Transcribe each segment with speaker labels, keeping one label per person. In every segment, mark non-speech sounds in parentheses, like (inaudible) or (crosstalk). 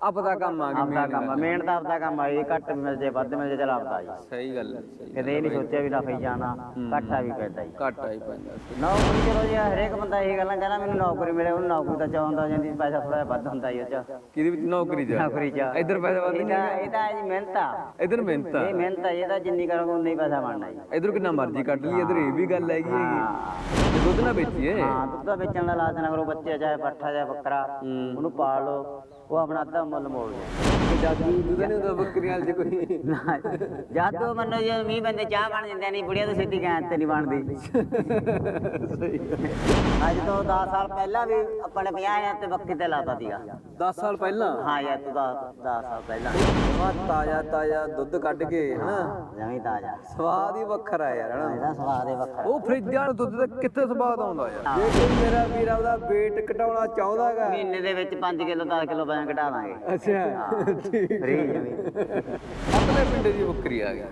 Speaker 1: ਆਪਦਾ ਕੰਮ ਆ ਗਿਆ।
Speaker 2: ਆਪਦਾ ਕੰਮ ਆ। ਮੇਨ ਤਾਂ ਆਪਦਾ ਕੰਮ ਆ ਇਹ ਘੱਟ ਮਿਲ ਜੇ ਵੱਧ ਮਿਲ ਜੇ ਚਲ ਆਪਦਾ ਜੀ।
Speaker 1: ਸਹੀ ਗੱਲ ਹੈ ਸਹੀ
Speaker 2: ਕਦੇ ਇਹ ਨਹੀਂ ਸੋਚਿਆ ਵੀ ਨਫੇ ਜਾਣਾ ਘਾਟਾ ਵੀ ਪੈਂਦਾ ਜੀ।
Speaker 1: ਘਾਟਾ ਹੀ ਪੈਂਦਾ।
Speaker 2: ਨੌਕਰੀ ਚਲੋ ਜੀ ਹਰੇਕ ਬੰਦਾ ਇਹ ਗੱਲਾਂ ਕਹਿੰਦਾ ਮੈਨੂੰ ਨੌਕਰੀ ਮਿਲੇ ਉਹਨੂੰ ਨੌਕਰੀ ਤਾਂ ਚਾਹੁੰਦਾ ਜਾਂਦੀ ਪੈਸਾ ਥੋੜਾ ਜਿਹਾ ਵੱਧ ਹੁੰਦਾ ਜੀ ਉਹ ਚ।
Speaker 1: ਕਿਹਦੇ ਵਿੱਚ ਨੌਕਰੀ ਚ?
Speaker 2: ਨੌਕਰੀ ਚ।
Speaker 1: ਇੱਧਰ ਪੈਸਾ ਵੱਧ ਨਹੀਂ
Speaker 2: ਇਹ ਤਾਂ ਹੈ ਜੀ ਮਿਹਨਤ ਆ।
Speaker 1: ਇੱਧਰ ਮਿਹਨਤ ਆ।
Speaker 2: ਇਹ ਮਿਹਨਤ ਆ ਇਹਦਾ ਜਿੰਨੀ ਕਰੋਗੇ ਉਨਾ ਹੀ ਪੈਸਾ ਬਣਨਾ ਜੀ।
Speaker 1: ਇੱਧਰ ਕਿੰਨਾ ਮਰਜ਼ੀ ਕੱਢ ਲਈ ਇੱਧਰ ਇਹ ਵੀ ਗੱਲ ਹੈਗੀ ਹੈਗੀ
Speaker 2: ਹਾਂ।
Speaker 1: ਦੁੱਧ ਨਾ ਵੇਚੀਏ।
Speaker 2: ਹਾਂ ਦੁੱਧ ਦਾ ਵੇਚਣ ਦਾ ਲਾਲਚ ਨਾ ਕਰੋ ਬੱਚੇ ਚਾਹੇ ਪੱਠਾ ਚਾਹੇ ਬੱਕਰਾ ਉਹਨੂੰ ਪਾਲ ਲਓ। ਉਹ ਆਪਣਾ ਅੱਧਾ ਮੁੱਲ ਮੋੜ ਲਿਆ।
Speaker 1: ਜਾਦੂ ਦੁੱਧ ਨਹੀਂ ਹੁੰਦਾ ਬੱਕਰੀਆਂ ਵਾਲੇ ਚ ਕੋਈ।
Speaker 2: ਜਾਦੂ ਮੰਨੋ ਜੀ ਮੀਂਹ ਬੰਦੇ ਚਾਹ ਬਣ ਜਾਂਦੇ ਨਹੀਂ ਬੁੜੀਆਂ ਤੋਂ ਸਿੱਧੀ ਗੈਂ ਤੇ ਨਹੀਂ ਬਣਦੀ। ਅੱਜ ਤੋਂ 10 ਸਾਲ ਪਹਿਲਾਂ ਵੀ ਆਪਣੇ 50000 ਤੇ ਬੱਕਰੀ ਤੇ ਲਾਤਾ ਸੀਗਾ।
Speaker 1: 10 ਸਾਲ ਪਹਿਲਾਂ?
Speaker 2: ਹਾਂ ਯਾਰ ਤੂੰ 10 ਸਾਲ ਪਹਿਲਾਂ।
Speaker 1: ਬਹੁਤ ਤਾਜ਼ਾ ਤਾਜ਼ਾ ਦੁੱਧ ਕੱਢ ਕੇ ਹਨਾ?
Speaker 2: ਜਮੀ ਤਾਜ਼ਾ।
Speaker 1: ਸਵਾਦ ਹੀ ਵੱਖਰਾ ਯਾਰ ਹਨਾ?
Speaker 2: ਇਹਦਾ ਸਵਾਦ ਹੀ ਵੱਖਰਾ।
Speaker 1: ਉਹ ਫਰਿੱਜਾਂ ਨੂੰ ਦੁੱਧ ਦਾ ਕਿੱਥੇ ਸਵਾਦ ਆਉਂਦਾ ਯਾਰ? ਜੇ ਕੋਈ ਮੇਰਾ ਵੀਰ ਆਪਦਾ weight ਘਟਾਉਣਾ ਚਾਹੁੰਦਾਗਾ
Speaker 2: ਮਹੀਨੇ ਦੇ ਵਿੱਚ 5 ਕਿਲੋ 10 ਕਿਲੋ ਵਜਨ ਘਟਾ ਦਾਂਗੇ
Speaker 1: ਅੱਛਾ ਠੀਕ
Speaker 2: ਫਰੀ ਜਮੀ
Speaker 1: ਅਗਲੇ ਪਿੰਡੇ ਦੀ ਬੱਕਰੀ ਆ ਗਈ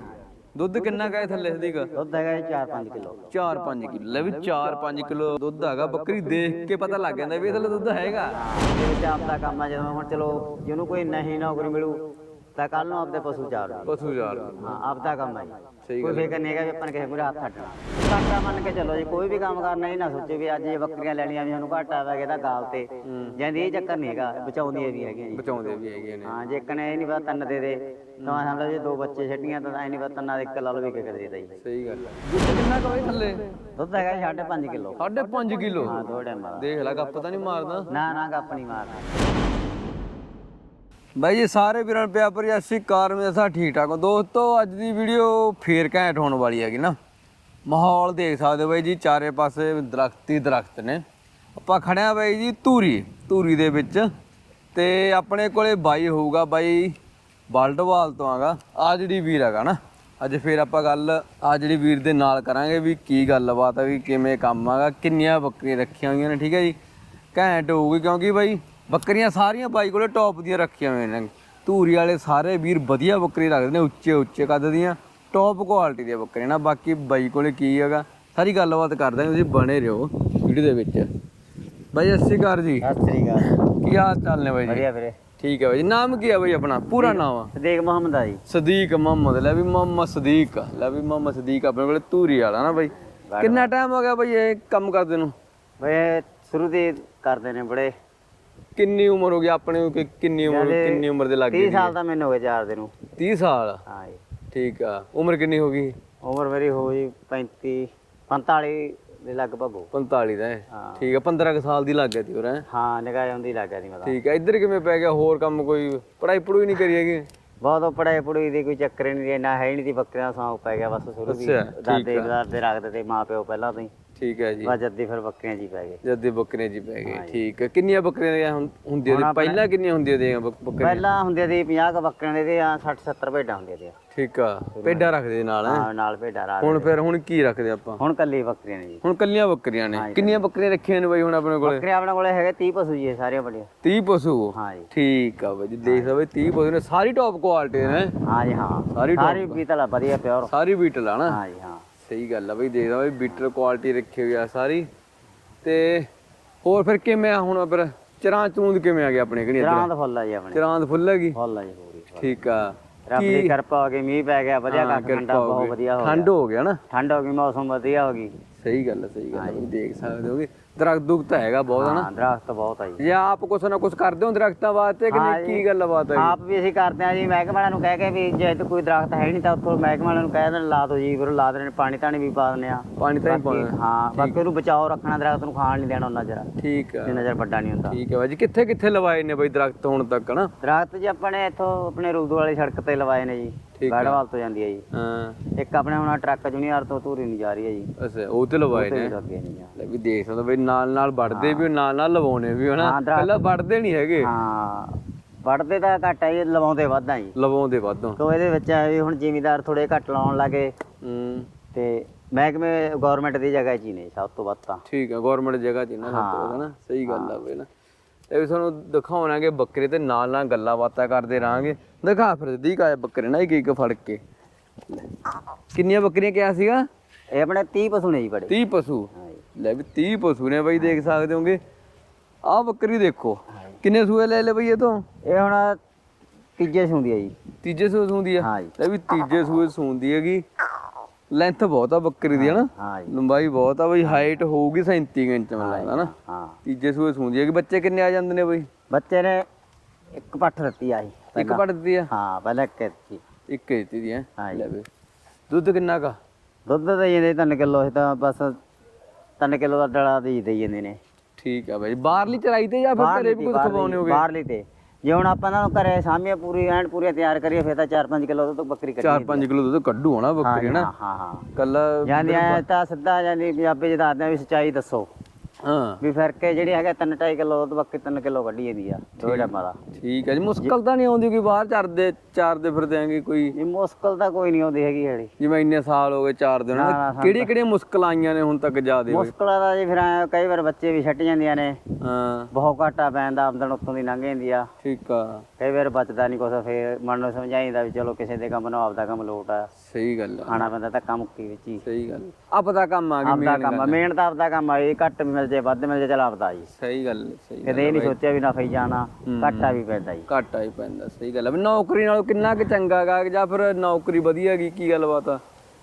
Speaker 1: ਦੁੱਧ ਕਿੰਨਾ ਕਹੇ ਥੱਲੇ ਸਦੀਕ
Speaker 2: ਦੁੱਧ ਹੈਗਾ 4-5 ਕਿਲੋ।
Speaker 1: 4-5 ਕਿਲੋ। ਲੈ ਵੀ 4-5 ਕਿਲੋ ਦੁੱਧ ਹੈਗਾ। ਬੱਕਰੀ ਦੇਖ ਕੇ ਪਤਾ ਲੱਗ ਜਾਂਦਾ ਵੀ ਇਹ ਥੱਲੇ ਦੁੱਧ ਹੈਗਾ।
Speaker 2: ਇਹਦੇ ਵਿੱਚ ਆਪਦਾ ਕੰਮ ਆ ਜਦੋਂ ਹੁਣ ਚਲੋ ਜਿਹਨੂੰ ਕੋਈ ਨਹੀਂ ਨੌਕਰੀ ਮਿਲੂ ਤਾਂ ਕੱਲ ਨੂੰ ਆਪਦੇ ਪਸ਼ੂ ਚਾਰ ਲਓ।
Speaker 1: ਪਸ਼ੂ ਯਾਰ
Speaker 2: ਹਾਂ ਆਪਦਾ ਕੰਮ ਹੈ
Speaker 1: ਸਹੀ
Speaker 2: ਕੋਈ ਫਿਕਰ ਨਹੀਂ ਹੈਗਾ ਵੀ ਆਪਾਂ ਨੇ ਕਿਸੇ ਮੂਹਰੇ ਹੱਥ ਹੱਟਣਾ ਘਾਟਾ ਮੰਨ ਕੇ ਚੱਲੋ ਜੀ ਕੋਈ ਵੀ ਕੰਮ ਕਰਨਾ ਇਹ ਨਾ ਸੋਚੇ ਵੀ ਅੱਜ ਇਹ ਬੱਕਰੀਆਂ ਲੈਣੀਆਂ ਵੀ ਸਾਨੂੰ ਘਾਟਾ ਪੈ ਗਿਆ ਤਾਂ ਗਾਲ ਤੇ। ਜਾਂਦੀ ਇਹ ਚੱਕਰ ਨਹੀਂ ਹੈਗਾ ਬਚਾਉਂਦੀਆਂ ਵੀ ਹੈਗੀਆਂ ਜੀ।
Speaker 1: ਬਚਾਉਂਦੇ ਵੀ ਹੈਗੇ ਨੇ।
Speaker 2: ਹਾਂ ਜੇ ਕਨੇ ਇਹ ਨਹੀਂ ਪਤਾ ਤਿੰਨ ਦੇ ਦੇ ਤਾਂ ਸਮਝ ਜੇ ਦੋ ਬੱਚੇ ਛੱਡੀਆਂ ਤਾਂ ਐ ਨਹੀਂ ਪਤਾ ਤਿੰਨਾਂ ਦੇ ਇੱਕ ਲਾ ਲਓ ਵੀ ਕਿੱਕ ਦੇ ਦੇ ਜੀ
Speaker 1: ਸਹੀ ਗੱਲ ਹੈ। ਦੁੱਧ ਕਿੰਨਾ ਕਹੇ ਥੱਲੇ?
Speaker 2: ਦੁੱਧ ਹੈਗਾ ਜੀ ਸਾਢੇ 5 ਕਿਲੋ।
Speaker 1: 5.5 ਕਿਲੋ?
Speaker 2: ਹਾਂ ਦੋ ਟਾਈਮਾਂ
Speaker 1: ਦੇਖ ਲੈ ਗੱਪ ਤਾਂ ਨਹੀਂ ਮਾਰਦਾ।
Speaker 2: ਨਾ ਨਾ ਗੱਪ ਨਹੀਂ ਮਾਰਨਾ
Speaker 1: ਬਾਈ ਜੀ, ਸਾਰੇ ਵੀਰਾਂ ਨੂੰ ਪਿਆਰ ਭਰੀ ਅਸੀਂ ਕਾਰ ਮੇਂ ਸਾ ਠੀਕ ਠਾਕ ਹੋ। ਦੋਸਤੋ, ਅੱਜ ਦੀ ਵੀਡੀਓ ਫੇਰ ਘੈਂਟ ਹੋਣ ਵਾਲੀ ਹੈਗੀ ਨਾ। ਮਾਹੌਲ ਦੇਖ ਸਕਦੇ ਹੋ ਬਾਈ ਜੀ, ਚਾਰੇ ਪਾਸੇ ਦਰਖਤ ਹੀ ਦਰਖਤ ਨੇ। ਆਪਾਂ ਖੜਿਆ ਬਾਈ ਜੀ, ਧੂਰੀ। ਧੂਰੀ ਦੇ ਵਿੱਚ। ਤੇ ਆਪਣੇ ਕੋਲੇ ਬਾਈ ਹੋਊਗਾ ਬਾਈ ਬਾਲਟਵਾਲ ਤੋਂ ਆਗਾ। ਆ ਜਿਹੜੀ ਵੀਰ ਹੈਗਾ ਨਾ, ਅੱਜ ਫੇਰ ਆਪਾਂ ਗੱਲ ਆ ਜਿਹੜੀ ਵੀਰ ਦੇ ਨਾਲ ਕਰਾਂਗੇ ਵੀ ਕੀ ਗੱਲਬਾਤ ਹੈ ਵੀ ਕਿਵੇਂ ਕੰਮ ਆਗਾ, ਕਿੰਨੀਆਂ ਬੱਕਰੀਆਂ ਰੱਖੀਆਂ ਹੋਈਆਂ ਨੇ, ਠੀਕ ਹੈ ਜੀ। ਘੈਂਟ ਹੋਊਗੀ ਕਿਉਂਕਿ ਬਾਈ ਬੱਕਰੀਆਂ ਸਾਰੀਆਂ ਬਾਈ ਕੋਲੇ ਟੌਪ ਦੀਆਂ ਰੱਖੀਆਂ ਹੋਈਆਂ ਨੇ। ਧੂਰੀ ਵਾਲੇ ਸਾਰੇ ਵੀਰ ਵਧੀਆ ਬੱਕਰੀ ਰੱਖਦੇ ਨੇ ਉੱਚੇ ਉੱਚੇ ਕੱਦ ਦੀਆਂ ਟੌਪ ਕੁਆਲਿਟੀ ਦੀਆਂ ਬੱਕਰੀਆਂ ਨਾ। ਬਾਕੀ ਬਾਈ ਕੋਲੇ ਕੀ ਹੈਗਾ ਸਾਰੀ ਗੱਲਬਾਤ ਕਰਦੇ ਹਾਂ ਤੁਸੀਂ ਬਣੇ ਰਹੋ ਵੀਡੀਓ ਦੇ ਵਿੱਚ। ਬਾਈ ਸਤਿ ਸ਼੍ਰੀ ਅਕਾਲ ਜੀ।
Speaker 2: ਸਤਿ ਸ੍ਰੀ ਅਕਾਲ।
Speaker 1: ਕੀ ਹਾਲ ਚਾਲ ਨੇ ਬਾਈ ਜੀ?
Speaker 2: ਵਧੀਆ ਵੀਰੇ।
Speaker 1: ਠੀਕ ਹੈ ਬਾਈ ਨਾਮ ਕੀ ਹੈ ਬਾਈ ਆਪਣਾ? ਪੂਰਾ ਨਾਮ ਆ।
Speaker 2: ਸਦੀਕ ਮੁਹੰਮਦ ਆ ਜੀ।
Speaker 1: ਸਦੀਕ ਮੁਹੰਮਦ ਲੈ ਵੀ ਮੁਹੰਮਦ ਸਦੀਕ ਲੈ ਵੀ ਮੁਹੰਮਦ ਸਦੀਕ ਆਪਣੇ ਕੋਲੇ ਧੂਰੀ ਵਾਲਾ ਨਾ ਬਾਈ। ਕਿੰਨਾ ਟਾਈਮ ਹੋ ਗਿਆ ਬਾਈ ਇਹ ਕੰਮ ਕਰਦੇ ਨੂੰ?
Speaker 2: ਬਈ ਸ਼ੁਰੂ ਦੇ ਕਰਦੇ ਨੇ ਬੜੇ।
Speaker 1: ਕਿੰਨੀ ਉਮਰ ਹੋ ਗਈ ਆਪਣੇ ਨੂੰ ਕਿ ਕਿੰਨੀ ਉਮਰ ਕਿੰਨੀ ਉਮਰ ਦੇ ਲੱਗ
Speaker 2: 30 ਸਾਲ ਦਾ ਮੈਨੂੰ ਹੋ ਗਿਆ ਚਾਰ ਦੇ ਨੂੰ।
Speaker 1: 30 ਸਾਲ?
Speaker 2: ਹਾਂ ਜੀ।
Speaker 1: ਠੀਕ ਆ। ਉਮਰ ਕਿੰਨੀ ਹੋ ਗਈ?
Speaker 2: ਉਮਰ ਮੇਰੀ ਹੋ ਗਈ 35 45 ਦੇ ਲਗਭਗ ਹੋ
Speaker 1: 45 ਦਾ ਹੈ।
Speaker 2: ਹਾਂ।
Speaker 1: ਠੀਕ ਆ 15 ਕੁ ਸਾਲ ਦੀ ਲੱਗ ਗਈ ਤੀ ਹੋਰ ਹੈਂ?
Speaker 2: ਹਾਂ ਨਿਗਾਹ ਜਾਂਦੀ ਲੱਗ ਗਿਆ ਸੀ ਮੈਂ ਤਾਂ
Speaker 1: ਠੀਕ ਆ ਇੱਧਰ ਕਿਵੇਂ ਪੈ ਗਿਆ? ਹੋਰ ਕੰਮ ਕੋਈ ਪੜਾਈ ਪੜੂਈ ਨਹੀਂ ਕਰੀ ਹੈਗੀ?
Speaker 2: ਬਹੁਤ ਪੜਾਈ ਪੜੂਈ ਦੀ ਕੋਈ ਚੱਕਰ ਹੀ ਨਹੀਂ ਇੰਨਾ ਹੈ ਹੀ ਨਹੀਂ ਦੀ ਬੱਕਰੀਆਂ ਦਾ ਸ਼ੌਂਕ ਪੈ ਗਿਆ ਬਸ ਸ਼ੁਰੂ ਦੀ।
Speaker 1: ਅੱਛਾ, ਠੀਕ
Speaker 2: ਦਾਦੇ ਦਾਦੇ ਰੱਖਦੇ ਤੇ ਮਾਂ ਪਿਓ ਪਹਿਲਾਂ ਤੋਂ ਹੀ।
Speaker 1: ਠੀਕ ਹੈ ਜੀ।
Speaker 2: ਬਸ ਜੱਦੀ ਫਿਰ ਬੱਕਰੀਆਂ ਜੀ ਪੈ ਗਏ।
Speaker 1: ਜਦ ਦੇ ਬੱਕਰੇ ਜੀ ਪੈ ਗਏ ਠੀਕ ਹੈ। ਕਿੰਨੀਆਂ ਬੱਕਰੀਆਂ ਹੁੰਦੀਆਂ ਨੇ ਪਹਿਲਾਂ ਕਿੰਨੀਆਂ ਹੁੰਦੀਆਂ ਦੀਆਂ ਬੱਕ- ਬੱਕਰੀਆਂ?
Speaker 2: ਪਹਿਲਾਂ ਹੁੰਦੇ ਸੀ 50 ਕ ਬੱਕਰੀਆਂ ਦੇ ਤੇ 60 70 ਭੇਡਾਂ ਹੁੰਦੀਆਂ ਸੀ
Speaker 1: ਠੀਕ ਆ ਭੇਡਾਂ ਰੱਖਦੇ ਨਾਲ ਹੈਂ?
Speaker 2: ਹਾਂ ਨਾਲ ਭੇਡਾਂ ਰਾਤ
Speaker 1: ਹੁਣ ਫਿਰ ਹੁਣ ਕੀ ਰੱਖਦੇ ਆਪਾਂ?
Speaker 2: ਹੁਣ ਕੱਲੀ ਬੱਕਰੀਆਂ ਨੇ ਜੀ।
Speaker 1: ਹੁਣ ਕੱਲੀਆਂ ਬੱਕਰੀਆਂ ਨੇ। ਕਿੰਨੀਆਂ ਬੱਕਰੀਆਂ ਰੱਖੀਆਂ ਨੇ ਬਾਈ ਹੁਣ ਆਪਣੇ ਕੋਲੇ?
Speaker 2: ਬੱਕਰੀਆਂ ਆਪਣੇ ਕੋਲੇ ਹੈਗੇ 30 ਪਸ਼ੂ ਜੀ ਇਹ ਸਾਰੀਆਂ ਬੜੀਆਂ
Speaker 1: 30 ਪਸ਼ੂ?
Speaker 2: ਹਾਂ ਜੀ
Speaker 1: ਠੀਕ ਆ ਬਾਈ ਜੀ ਦੇਖ ਸਕਦੇ 30 ਪਸ਼ੂ ਨੇ। ਸਾਰੀ ਟੌਪ ਕੁਆਲਿਟੀ ਨੇ।
Speaker 2: ਹਾਂ ਜੀ ਹਾਂ।
Speaker 1: ਸਾਰੀ
Speaker 2: ਸਾਰੀ ਪੀਤਲ ਆ ਵਧੀਆ ਪਿਓਰ
Speaker 1: ਸਾਰੀ ਬੀਟਲ ਆ ਨਾ?
Speaker 2: ਹਾਂ ਜੀ ਹਾਂ।
Speaker 1: ਸਹੀ ਗੱਲ ਆ ਬਈ ਦੇਖਦਾ ਬਈ ਬੀਟਲ ਕੁਆਲਿਟੀ ਰੱਖੀ ਹੋਈ ਆ ਸਾਰੀ। ਤੇ ਹੋਰ ਫਿਰ ਕਿਵੇਂ ਆ ਹੁਣ ਫਿਰ? ਚਰਾਂ ਚੂੰਦ ਕਿਵੇਂ ਆ ਗਿਆ ਆਪਣੇ ਕਿਹੜੀ
Speaker 2: ਚਰਾਂ ਦਾ ਫੁੱਲ ਆ ਜੀ ਆਪਣੇ।
Speaker 1: ਚਰਾਂ ਫੁੱਲ ਹੈਗੀ
Speaker 2: ਫੁੱਲ ਆ ਜੀ ਪੂਰੀ
Speaker 1: ਠੀਕ ਆ।
Speaker 2: ਰੱਬ ਦੀ ਕਿਰਪਾ ਹੋ ਗਈ ਮੀਂਹ ਪੈ ਗਿਆ ਵਧੀਆ ਠੰਡਾ ਬਹੁਤ ਵਧੀਆ ਹੋ ਗਿਆ।
Speaker 1: ਠੰਡ ਹੋ ਗਿਆ ਨਾ?
Speaker 2: ਠੰਡ ਹੋ ਗਈ ਮੌਸਮ ਵਧੀਆ ਹੋ ਗਈ।
Speaker 1: ਸਹੀ ਗੱਲ ਆ ਸਹੀ ਗੱਲ ਦੇਖ ਸਕਦੇ ਹੋਗੇ। ਦਰਖਤ ਦੁਖਤ ਤਾਂ ਹੈਗਾ ਬਹੁਤ ਹਨਾ
Speaker 2: ਹਾਂ ਦਰਖਤ ਬਹੁਤ ਆ ਜੀ।
Speaker 1: ਜੇ ਆਪ ਕੁਛ ਨਾ ਕੁਛ ਕਰਦੇ ਹੋ ਦਰਖਤਾਂ ਵਾਸਤੇ ਕਿ ਨਹੀਂ? ਕੀ ਗੱਲ ਬਾਤ ਹੈ
Speaker 2: ਆਪ ਵੀ ਅਸੀਂ ਕਰਦੇ ਆ ਜੀ ਮਹਿਕਮੇ ਵਾਲਿਆਂ ਨੂੰ ਕਹਿ ਕੇ ਵੀ ਜੇ ਇੱਥੇ ਕੋਈ ਦਰਖਤ ਹੈ ਨਹੀਂ ਤਾਂ ਉੱਥੋਂ ਮਹਿਕਮੇ ਵਾਲਿਆਂ ਨੂੰ ਕਹਿ ਦੇਣ ਲਾ ਦਿਓ ਜੀ ਫਿਰ ਲਾ ਦੇਣ ਪਾਣੀ ਤਾਣੀ ਵੀ ਪਾ ਦਿੰਦੇ ਆ
Speaker 1: ਪਾਣੀ ਤਾਂ ਹੀ
Speaker 2: ਬਾਕੀ
Speaker 1: ਪਾਉਣਾ
Speaker 2: ਹਾਂ ਬਾਕੀ ਉਹਨੂੰ ਬਚਾਓ ਰੱਖਣਾ ਦਰਖਤ ਨੂੰ ਖਾਣ ਨਹੀਂ ਦੇਣਾ ਉਹਨਾਂ ਜਰਾ
Speaker 1: ਠੀਕ ਆ।
Speaker 2: ਜਿੰਨਾ ਚਿਰ ਵੱਡਾ ਨਹੀਂ ਹੁੰਦਾ।
Speaker 1: ਠੀਕ ਹੈ ਬਾਈ ਜੀ ਕਿੱਥੇ ਕਿੱਥੇ ਲਵਾਏ ਨੇ ਬਈ ਦਰਖਤ ਹੁਣ ਤੱਕ ਨਾ
Speaker 2: ਦਰਖਤ ਜੀ ਆਪਣੇ ਇੱਥੋਂ ਆਪਣੇ ਰੂਦੂ ਵਾਲੀ ਸੜਕ ਤੇ ਲਵਾਏ ਨੇ ਜੀ।
Speaker 1: ਠੀਕ।
Speaker 2: ਗੜਵਾਲ ਤੋਂ ਜਾਂਦੀ ਹੈ ਜੀ।
Speaker 1: ਹਾਂ।
Speaker 2: ਇੱਕ ਆਪਣੇ ਹੁਣ ਟਰੱਕ ਜੂਨੀਅਰ ਤੋਂ ਧੂਰੀ ਨਹੀਂ ਜਾ ਰਹੀ ਹੈ ਜੀ।
Speaker 1: ਅੱਛਾ ਉਹ ਤੇ ਲਵਾਏ ਨੇ।
Speaker 2: ਨਹੀਂ
Speaker 1: ਲੈ ਵੀ ਦੇਖ ਸਕਦੇ ਹੋ ਬਈ ਨਾਲ ਨਾਲ ਵੜਦੇ ਵੀ ਨਾਲ ਨਾਲ ਲਵਾਉਣੇ ਵੀ ਹਨਾ?
Speaker 2: ਹਾਂ,
Speaker 1: ਪਹਿਲਾਂ ਵੜਦੇ ਨਹੀਂ ਹੈਗੇ।
Speaker 2: ਹਾਂ। ਵੜਦੇ ਤਾਂ ਘੱਟ ਆ ਜੀ ਲਵਾਉਂਦੇ ਵੱਧ ਆ ਜੀ।
Speaker 1: ਲਵਾਉਂਦੇ ਵਾਧੋਂ।
Speaker 2: ਤੋ ਇਹਦੇ ਵਿੱਚ ਆ ਵੀ ਹੁਣ ਜ਼ਿਮੀਦਾਰ ਥੋੜੇ ਘੱਟ ਲਾਉਣ ਲੱਗੇ।
Speaker 1: ਹੂੰ।
Speaker 2: ਤੇ ਮਹਿਕਮੇ ਗਵਰਨਮੈਂਟ ਦੀ ਜਗ੍ਹਾ 'ਚ ਹੀ ਨੇ ਸਭ ਤੋਂ ਵੱਧ ਤਾਂ।
Speaker 1: ਠੀਕ ਆ ਗਵਰਨਮੈਂਟ ਜਗ੍ਹਾ ਚ ਇਹਨਾਂ ਹਨਾ? ਸਹੀ ਗੱਲ ਆ ਬਈ ਨਾ। ਵੀ ਤੁਹਾਨੂੰ ਦਿਖਾਉਣਾਗੇ ਬੱਕਰੇ ਤੇ ਨਾਲ ਨਾਲ ਗੱਲਾਂ ਬਾਤਾਂ ਕਰਦੇ ਰਾਂਗੇ ਦਿਖਾ ਫਿਰ ਦੀਕ ਆਏ ਬੱਕਰੇ ਨਾ ਇੱਕ ਇੱਕ ਫੜ ਕੇ। ਕਿੰਨੀਆਂ ਬੱਕਰੀਆਂ ਕਿਹਾ ਸੀਗਾ?
Speaker 2: ਇਹ ਆਪਣੇ 30 ਪਸ਼ੂ ਨੇ ਜੀ ਬੜੇ
Speaker 1: 30 ਪਸ਼ੂ? ਲੈ ਵੀ 30 ਪਸ਼ੂ ਨੇ ਬਈ ਦੇਖ ਸਕਦੇ ਹੋਗੇ। ਆਹ ਬੱਕਰੀ ਦੇਖੋ। ਕਿੰਨੇ ਸੂਏ ਲੈ ਲੈ ਬਈ ਇਹ ਤੋਂ?
Speaker 2: ਇਹ ਹੁਣ ਤੀਜੇ ਸੁੰਦੀ ਹੈ ਜੀ।
Speaker 1: ਤੀਜੇ ਸੂਏ ਸੂੰਦੀ ਆ
Speaker 2: ਹਾਂ ਜੀ।
Speaker 1: ਲੈ ਵੀ ਤੀਜੇ ਸੂਏ ਸੂੰਦੀ ਹੈਗੀ। ਲੈਂਥ ਬਹੁਤ ਆ ਬੱਕਰੀ ਦੀ ਹਨਾ?
Speaker 2: ਹਾਂ ਜੀ।
Speaker 1: ਲੰਬਾਈ ਬਹੁਤ ਆ ਬਈ ਹਾਈਟ ਹੋਊਗੀ 37 ਇੰਚ ਮੈਨੂੰ ਲੱਗਦਾ ਨਾ
Speaker 2: ਹਾਂ।
Speaker 1: ਤੀਜੇ ਸੂਏ ਸੂੰਦੀ ਹੈਗੀ ਬੱਚੇ ਕਿੰਨੇ ਆ ਜਾਂਦੇ ਨੇ ਬਈ?
Speaker 2: ਬੱਚੇ ਨੇ ਇੱਕ ਪੱਠ ਦਿੱਤੀ ਆ ਜੀ
Speaker 1: ਇੱਕ। ਪੜ ਦਿੱਤੀ ਆ?
Speaker 2: ਹਾਂ ਪਹਿਲਾਂ ਇੱਕ ਦਿੱਤੀ
Speaker 1: ਇੱਕ ਹੀ ਦਿੱਤੀ ਦੀ ਹੈ
Speaker 2: ਹਾਂ।
Speaker 1: ਲੈ ਬਈ। ਦੁੱਧ ਕਿੰਨਾ ਕਾ
Speaker 2: ਦੁੱਧ ਦੇ ਜਾਂਦੇ 3 ਕਿਲੋ ਇਹ ਤਾਂ ਬਸ 3 ਕਿਲੋ ਦਾ ਡਲਾ ਦੇ ਦੇ ਜਾਂਦੇ ਨੇ।
Speaker 1: ਠੀਕ ਆ ਬਾਈ। ਬਾਹਰਲੀ ਚਰਾਈ ਤੇ ਜਾਂ ਫਿਰ ਘਰੇ ਵੀ ਕੁਝ ਖਵਾਉਣੇ ਹੋਗੇ?
Speaker 2: ਬਾਹਰਲੀ ਤੇ। ਜੇ ਹੁਣ ਆਪਾਂ ਇਹਨਾਂ ਨੂੰ ਘਰੇ ਸਾਹਮਣੇ ਪੂਰੀ ਐਂਡ ਪੂਰੀ ਤਿਆਰ ਕਰੀਏ ਫਿਰ ਤਾਂ 4-5 ਕਿਲੋ ਦੁੱਧ ਬੱਕਰੀ ਕੱਢੀ
Speaker 1: 4-5 ਕਿਲੋ ਦੁੱਧ ਕੱਢੂ ਹਨਾ ਬੱਕਰੀ ਹਨਾ
Speaker 2: ਹਾਂ ਹਾਂ
Speaker 1: ਕੱਲਾ
Speaker 2: ਯਾਨੀ ਐ ਤਾਂ ਸਿੱਧਾ ਯਾਨੀ ਪੰਜਾਬੀ ਚ ਦੱਸਦੇ ਆ ਵੀ ਸੱਚਾਈ ਦੱਸੋ।
Speaker 1: ਹਾਂ।
Speaker 2: ਵੀ ਫਿਰ ਕੇ ਜਿਹੜੀ ਹੈਗਾ 3.5 ਕਿਲੋ ਦੁੱਧ ਬੱਕਰੀ 3 ਕਿਲੋ ਕੱਢੀ ਜਾਂਦੀ ਆ ਦੋ ਡੱਬਾ ਦਾ।
Speaker 1: ਠੀਕ ਹੈ ਜੀ ਮੁਸ਼ਕਲ ਤਾਂ ਨਹੀਂ ਆਉਂਦੀ ਕੋਈ ਬਾਹਰ ਚਰਦੇ ਚਾਰਦੇ ਫਿਰਦੇ ਆਂਗੇ ਕੋਈ?
Speaker 2: ਇਹ ਮੁਸ਼ਕਲ ਤਾਂ ਕੋਈ ਨਹੀਂ ਆਉਂਦੀ ਹੈਗੀ ਜਿਹੜੀ
Speaker 1: ਜਿਵੇਂ ਇੰਨੇ ਸਾਲ ਹੋ ਗਏ ਚਾਰ ਦਿਨ ਕਿਹੜੀ ਕਿਹੜੀਆਂ ਮੁਸ਼ਕਲਾਂ ਆਈਆਂ ਨੇ ਹੁਣ ਤੱਕ ਜ਼ਿਆਦੇ
Speaker 2: ਮੁਸ਼ਕਲਾਂ ਦਾ ਜੀ ਫਿਰ ਕਈ ਵਾਰ ਬੱਚੇ ਵੀ ਛੱਟ ਜਾਂਦੀਆਂ ਨੇ।
Speaker 1: ਹਾਂ।
Speaker 2: ਬਹੁਤ ਘਾਟਾ ਪੈਂਦਾ ਆਮਦਨ ਉੱਥੋਂ ਦੀ ਲੰਘ ਜਾਂਦੀ ਆ।
Speaker 1: ਠੀਕ ਆ।
Speaker 2: ਕਈ ਵਾਰ ਬਚਦਾ ਨਹੀਂ ਕੁਛ ਫਿਰ ਮਨ ਨੂੰ ਸਮਝਾਈਦਾ ਵੀ ਚਲੋ ਕਿਸੇ ਦੇ ਕੰਮ ਨੂੰ ਆਪਦਾ ਕੰਮ ਲੋਟ ਆ।
Speaker 1: ਸਹੀ ਗੱਲ ਆ।
Speaker 2: ਖਾਣਾ ਪੈਂਦਾ ਤਾਂ ਕੰਮ ਮੁੱਕੀ ਵਿੱਚ ਹੀ।
Speaker 1: ਸਹੀ ਗੱਲ। ਆਪਦਾ ਕੰਮ ਆ ਗਈ
Speaker 2: ਆਪਦਾ ਕੰਮ ਆ। ਮਿਹਨਤ ਤਾਂ ਆਪਦਾ ਕੰਮ ਆ ਇਹ ਘੱਟ ਮਿਲ ਜੇ ਵੱਧ ਮਿਲ ਜੇ ਚਲ ਆਪਦਾ ਜੀ।
Speaker 1: ਸਹੀ ਗੱਲ ਸਹੀ ਗੱਲ
Speaker 2: ਕਦੇ ਇਹ ਨਹੀਂ ਸੋਚਿਆ ਵੀ ਨਫਾ ਹੀ ਜਾਣਾ ਘਾਟਾ ਵੀ ਪੈਂਦਾ ਜੀ।
Speaker 1: ਘਾਟਾ ਹੀ ਪੈਂਦਾ ਸਹੀ ਗੱਲ ਆ। ਵੀ ਨੌਕਰੀ ਨਾਲੋਂ ਕਿੰਨਾ ਕੁ ਚੰਗਾ ਗਾ ਜਾਂ ਫਿਰ ਨੌਕਰੀ ਵਧੀਆ ਗਈ ਕੀ ਗੱਲਬਾਤ ਆ?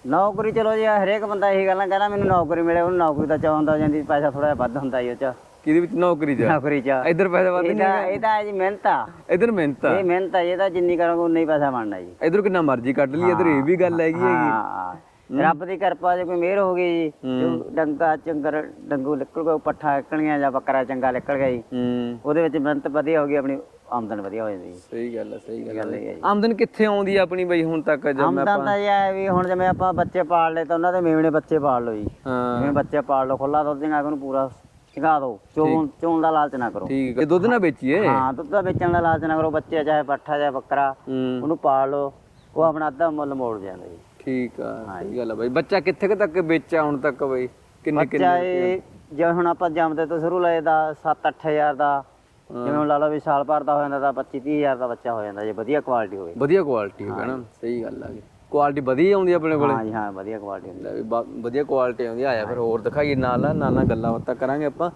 Speaker 2: ਨੌਕਰੀ ਚਲੋ ਜੀ ਹਰੇਕ ਬੰਦਾ ਇਹੀ ਗੱਲਾਂ ਕਹਿੰਦਾ ਮੈਨੂੰ ਨੌਕਰੀ ਮਿਲੇ ਉਹਨੂੰ ਨੌਕਰੀ ਤਾਂ ਚਾਹੁੰਦਾ ਜਾਂਦੀ ਪੈਸਾ ਥੋੜਾ ਜਿਹਾ ਵੱਧ ਹੁੰਦਾ ਜੀ ਉਹ ਚ।
Speaker 1: ਕਿਹਦੇ ਵਿੱਚ ਨੌਕਰੀ ਜਾ
Speaker 2: ਨੌਕਰੀ ਚ।
Speaker 1: ਇੱਧਰ ਪੈਸੇ ਵੱਧ ਨਹੀਂ
Speaker 2: ਇਹਦਾ ਇਹਦਾ ਜੀ ਮਿਹਨਤ ਆ।
Speaker 1: ਇੱਧਰ ਮਿਹਨਤ ਆ?
Speaker 2: ਇਹ ਮਿਹਨਤ ਆ ਇਹਦਾ ਜਿੰਨੀ ਕਰੋਗੇ ਉਨਾ ਹੀ ਪੈਸਾ ਬਣਨਾ ਜੀ।
Speaker 1: ਇੱਧਰ ਕਿੰਨਾ ਮਰਜ਼ੀ ਕੱਢ ਲਈ ਇੱਧਰ ਇਹ ਵੀ ਗੱਲ ਹੈਗੀ ਹੈਗੀ।
Speaker 2: ਹਾਂ। ਰੱਬ ਦੀ ਕਿਰਪਾ ਜੇ ਕੋਈ ਮਿਹਰ ਹੋ ਗਈ ਜੀ ਜੋ ਡੰਗਾ ਚੰਗਰ ਡੰਗੂ ਨਿਕਲ ਗਿਆ ਪੱਠਾ ਨਿਕਲੀਆਂ ਜਾਂ ਬੱਕਰਾ ਚੰਗਾ ਨਿਕਲ ਗਿਆ ਜੀ।
Speaker 1: ਹੂੰ।
Speaker 2: ਉਹਦੇ ਵਿੱਚ ਮਿਹਨਤ ਵਧੀਆ ਹੋ ਗਈ ਆਪਣੀ ਆਮਦਨ ਵਧੀਆ ਹੋ ਜਾਂਦੀ ਜੀ।
Speaker 1: ਸਹੀ ਗੱਲ ਆ ਸਹੀ ਗੱਲ
Speaker 2: ਹੈ
Speaker 1: ਆਮਦਨ ਕਿੱਥੇ ਆਉਂਦੀ ਆ ਆਪਣੀ ਬਈ ਹੁਣ ਤੱਕ ਜਦ ਮੈਂ
Speaker 2: ਆਮਦਨ ਤਾਂ ਇਹ ਹੈ ਵੀ ਹੁਣ ਜਿਵੇਂ ਆਪਾਂ ਬੱਚੇ ਪਾਲ ਲਏ ਤਾਂ ਉਹਨਾਂ ਦੇ ਮੇਵਣੇ ਬੱਚੇ ਪਾਲ ਲਓ ਜੀ।
Speaker 1: ਹਾਂ।
Speaker 2: ਜਿਵੇਂ ਬੱਚੇ ਪਾਲ ਲਓ ਖੁੱਲਾ ਦੁੱਧ ਜਿਹਾ ਉਹਨੂੰ ਪੂਰਾ ਸਿਖਾ ਦਿਓ ਚੋਣ ਚੋਣ ਦਾ ਲਾਲਚ ਨਾ ਕਰੋ।
Speaker 1: ਠੀਕ ਹੈ ਦੁੱਧ ਨਾ ਵੇਚੀਏ।
Speaker 2: ਹਾਂ ਦੁੱਧ ਦਾ ਵੇਚਣ ਦਾ ਲਾਲਚ ਨਾ ਕਰੋ ਬੱਚੇ ਚਾਹੇ ਪੱਠਾ ਚਾਹੇ ਬੱਕਰਾ ਉਹਨੂੰ ਪਾਲ ਲਓ ਉਹ ਆਪਣਾ ਅੱਧਾ ਮੁੱਲ ਮੋੜ ਜਾਂਦਾ ਜੀ।
Speaker 1: ਠੀਕ ਆ ਸਹੀ ਗੱਲ ਆ ਬਈ। ਬੱਚਾ ਕਿੱਥੇ ਕੁ ਤੱਕ ਵੇਚਿਆ ਹੁਣ ਤੱਕ ਬਈ? ਕਿੰਨੇ ਕਿੰਨੇ
Speaker 2: ਜੇ ਹੁਣ ਆਪਾਂ ਜੰਮਦੇ ਤੋਂ ਸ਼ੁਰੂ ਲਏ ਦਾ 7-8000 ਦਾ ਜਿਵੇਂ ਹੁਣ ਲਾ ਲਓ ਵੀ ਸਾਲ ਭਰ ਦਾ ਹੋ ਜਾਂਦਾ ਤਾਂ 25-30000 ਦਾ ਬੱਚਾ ਹੋ ਜਾਂਦਾ ਜੇ ਵਧੀਆ ਕੁਆਲਿਟੀ ਹੋਵੇ।
Speaker 1: ਵਧੀਆ ਕੁਆਲਿਟੀ ਹੋਵੇ ਨਾ। ਸਹੀ ਗੱਲ ਆ ਕੁਆਲਿਟੀ ਵਧੀਆ ਆਉਂਦੀ ਆਪਣੇ ਕੋਲੇ?
Speaker 2: ਹਾਂ ਜੀ ਹਾਂ ਵਧੀਆ ਕੁਆਲਿਟੀ ਹੁੰਦੀ
Speaker 1: ਲੈ ਵੀ ਬਾ- ਵਧੀਆ ਕੁਆਲਿਟੀ ਆਉਂਦੀ ਆਇਆ ਫਿਰ ਹੋਰ ਦਿਖਾਈਏ ਨਾਲ ਨਾਲ ਨਾਲ ਗੱਲਾਂ ਬਾਤਾਂ ਕਰਾਂਗੇ ਆਪਾਂ।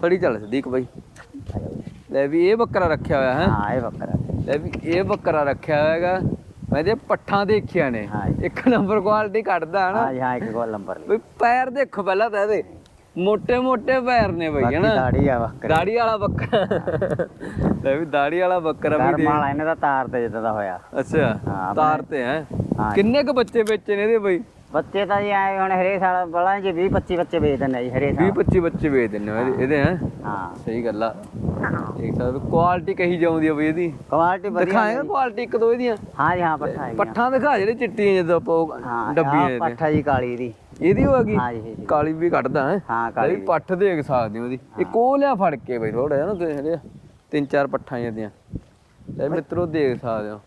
Speaker 1: ਫੜੀ ਚੱਲ ਸਦੀਕ ਬਾਈ। ਲੈ ਵੀ ਇਹ ਬੱਕਰਾ ਰੱਖਿਆ ਹੋਇਆ ਹੈ?
Speaker 2: ਹਾਂ ਇਹ ਬੱਕਰਾ।
Speaker 1: ਲੈ ਵੀ ਇਹ ਬੱਕਰਾ ਰੱਖਿਆ ਹੋਇਆ ਹੈਗਾ ਮੈਂ ਜੇ ਪੱਠਾਂ ਦੇਖਿਆ ਨੇ
Speaker 2: ਹਾਂ
Speaker 1: ਇੱਕ ਨੰਬਰ ਕੁਆਲਿਟੀ ਕੱਢਦਾ ਹਨਾ?
Speaker 2: ਜੀ ਹਾਂ ਇੱਕ ਗੋਲ ਨੰਬਰ ਲਈ
Speaker 1: ਵੀ ਪੈਰ ਦੇਖੋ ਪਹਿਲਾਂ ਤਾਂ ਇਹਦੇ। ਮੋਟੇ ਮੋਟੇ ਪੈਰ ਨੇ ਬਈ ਹਨਾ?
Speaker 2: ਦਾੜੀ ਆ ਬੱਕਰੀ।
Speaker 1: ਦਾੜੀ ਵਾਲਾ ਬੱਕਰਾ। ਲੈ ਵੀ ਦਾੜੀ ਵਾਲਾ ਬੱਕਰਾ ਵੀ
Speaker 2: ਦੇ। ਕਰਮਾਲਾ ਇਹਨੇ ਤਾਂ ਤਾਰ ਤੇ ਜਿੱਦਾਂ ਦਾ ਹੋਇਆ।
Speaker 1: ਅੱਛਾ
Speaker 2: ਆਪਣੇ-
Speaker 1: ਤਾਰ ਤੇ ਹੈ। ਕਿੰਨੇ ਕੁ ਬੱਚੇ ਵੇਚੇ ਨੇ ਇਹਦੇ ਬਈ?
Speaker 2: ਬੱਚੇ ਤਾਂ ਜੀ ਆਏ ਹੁਣ ਹਰੇ ਸਾਲ ਬਲਾਂ ਜੀ 20 25 ਬੱਚੇ ਵੇਚ ਦਿੰਦੇ ਆ ਜੀ ਹਰੇ
Speaker 1: 20 25 ਬੱਚੇ ਵੇਚ ਦਿੰਦੇ ਹੋ ਇਹਦੇ- ਇਹਦੇ ਹਾਂ? ਸਹੀ ਗੱਲ ਆ। ਦੇਖ ਸਕਦੇ ਕੁਆਲਿਟੀ ਕਹੀ ਜਾਉਂਦੀ ਆ ਬਈ ਇਹਦੀ।
Speaker 2: ਕੁਆਲਿਟੀ ਵਧੀਆ
Speaker 1: ਦਿਖਾਏਗਾ ਕੁਆਲਿਟੀ ਇੱਕ ਦੋ ਇਹਦੀਆਂ?
Speaker 2: ਹਾਂ ਜੀ ਹਾਂ ਪੱਠਾ ਹੈ
Speaker 1: ਜੀ। ਦਿਖਾ ਜਿਹੜੇ ਚਿੱਟੀਆਂ ਜਦੋਂ ਆਪਾਂ ਡੱਬੀਆਂ ਦੇ
Speaker 2: ਪੱਠਾ ਜੀ ਕਾਲੀ ਦੀ।
Speaker 1: ਇਹਦੀ ਹੋ ਗਈ
Speaker 2: ਹਾਂ ਜੀ
Speaker 1: ਕਾਲੀ ਵੀ ਕੱਢਦਾ ਹੈ?
Speaker 2: ਹਾਂ ਕਾਲੀ
Speaker 1: ਵੀ। ਪੱਠ ਦੇਖ ਸਕਦੇ ਹੋ। ਉਹਦੀ ਇੱਕ ਉਹ ਲਿਆ ਫੜ ਕੇ ਬਈ ਥੋੜਾ ਜਿਹਾ ਨਾ ਦੇਖ ਲਿਆ ਤਿੰਨ ਚਾਰ ਪੱਠਾਂ ਇਹਦੀਆਂ ਲੈ ਮਿੱਤਰੋ ਦੇਖ ਸਕਦੇ ਹੋ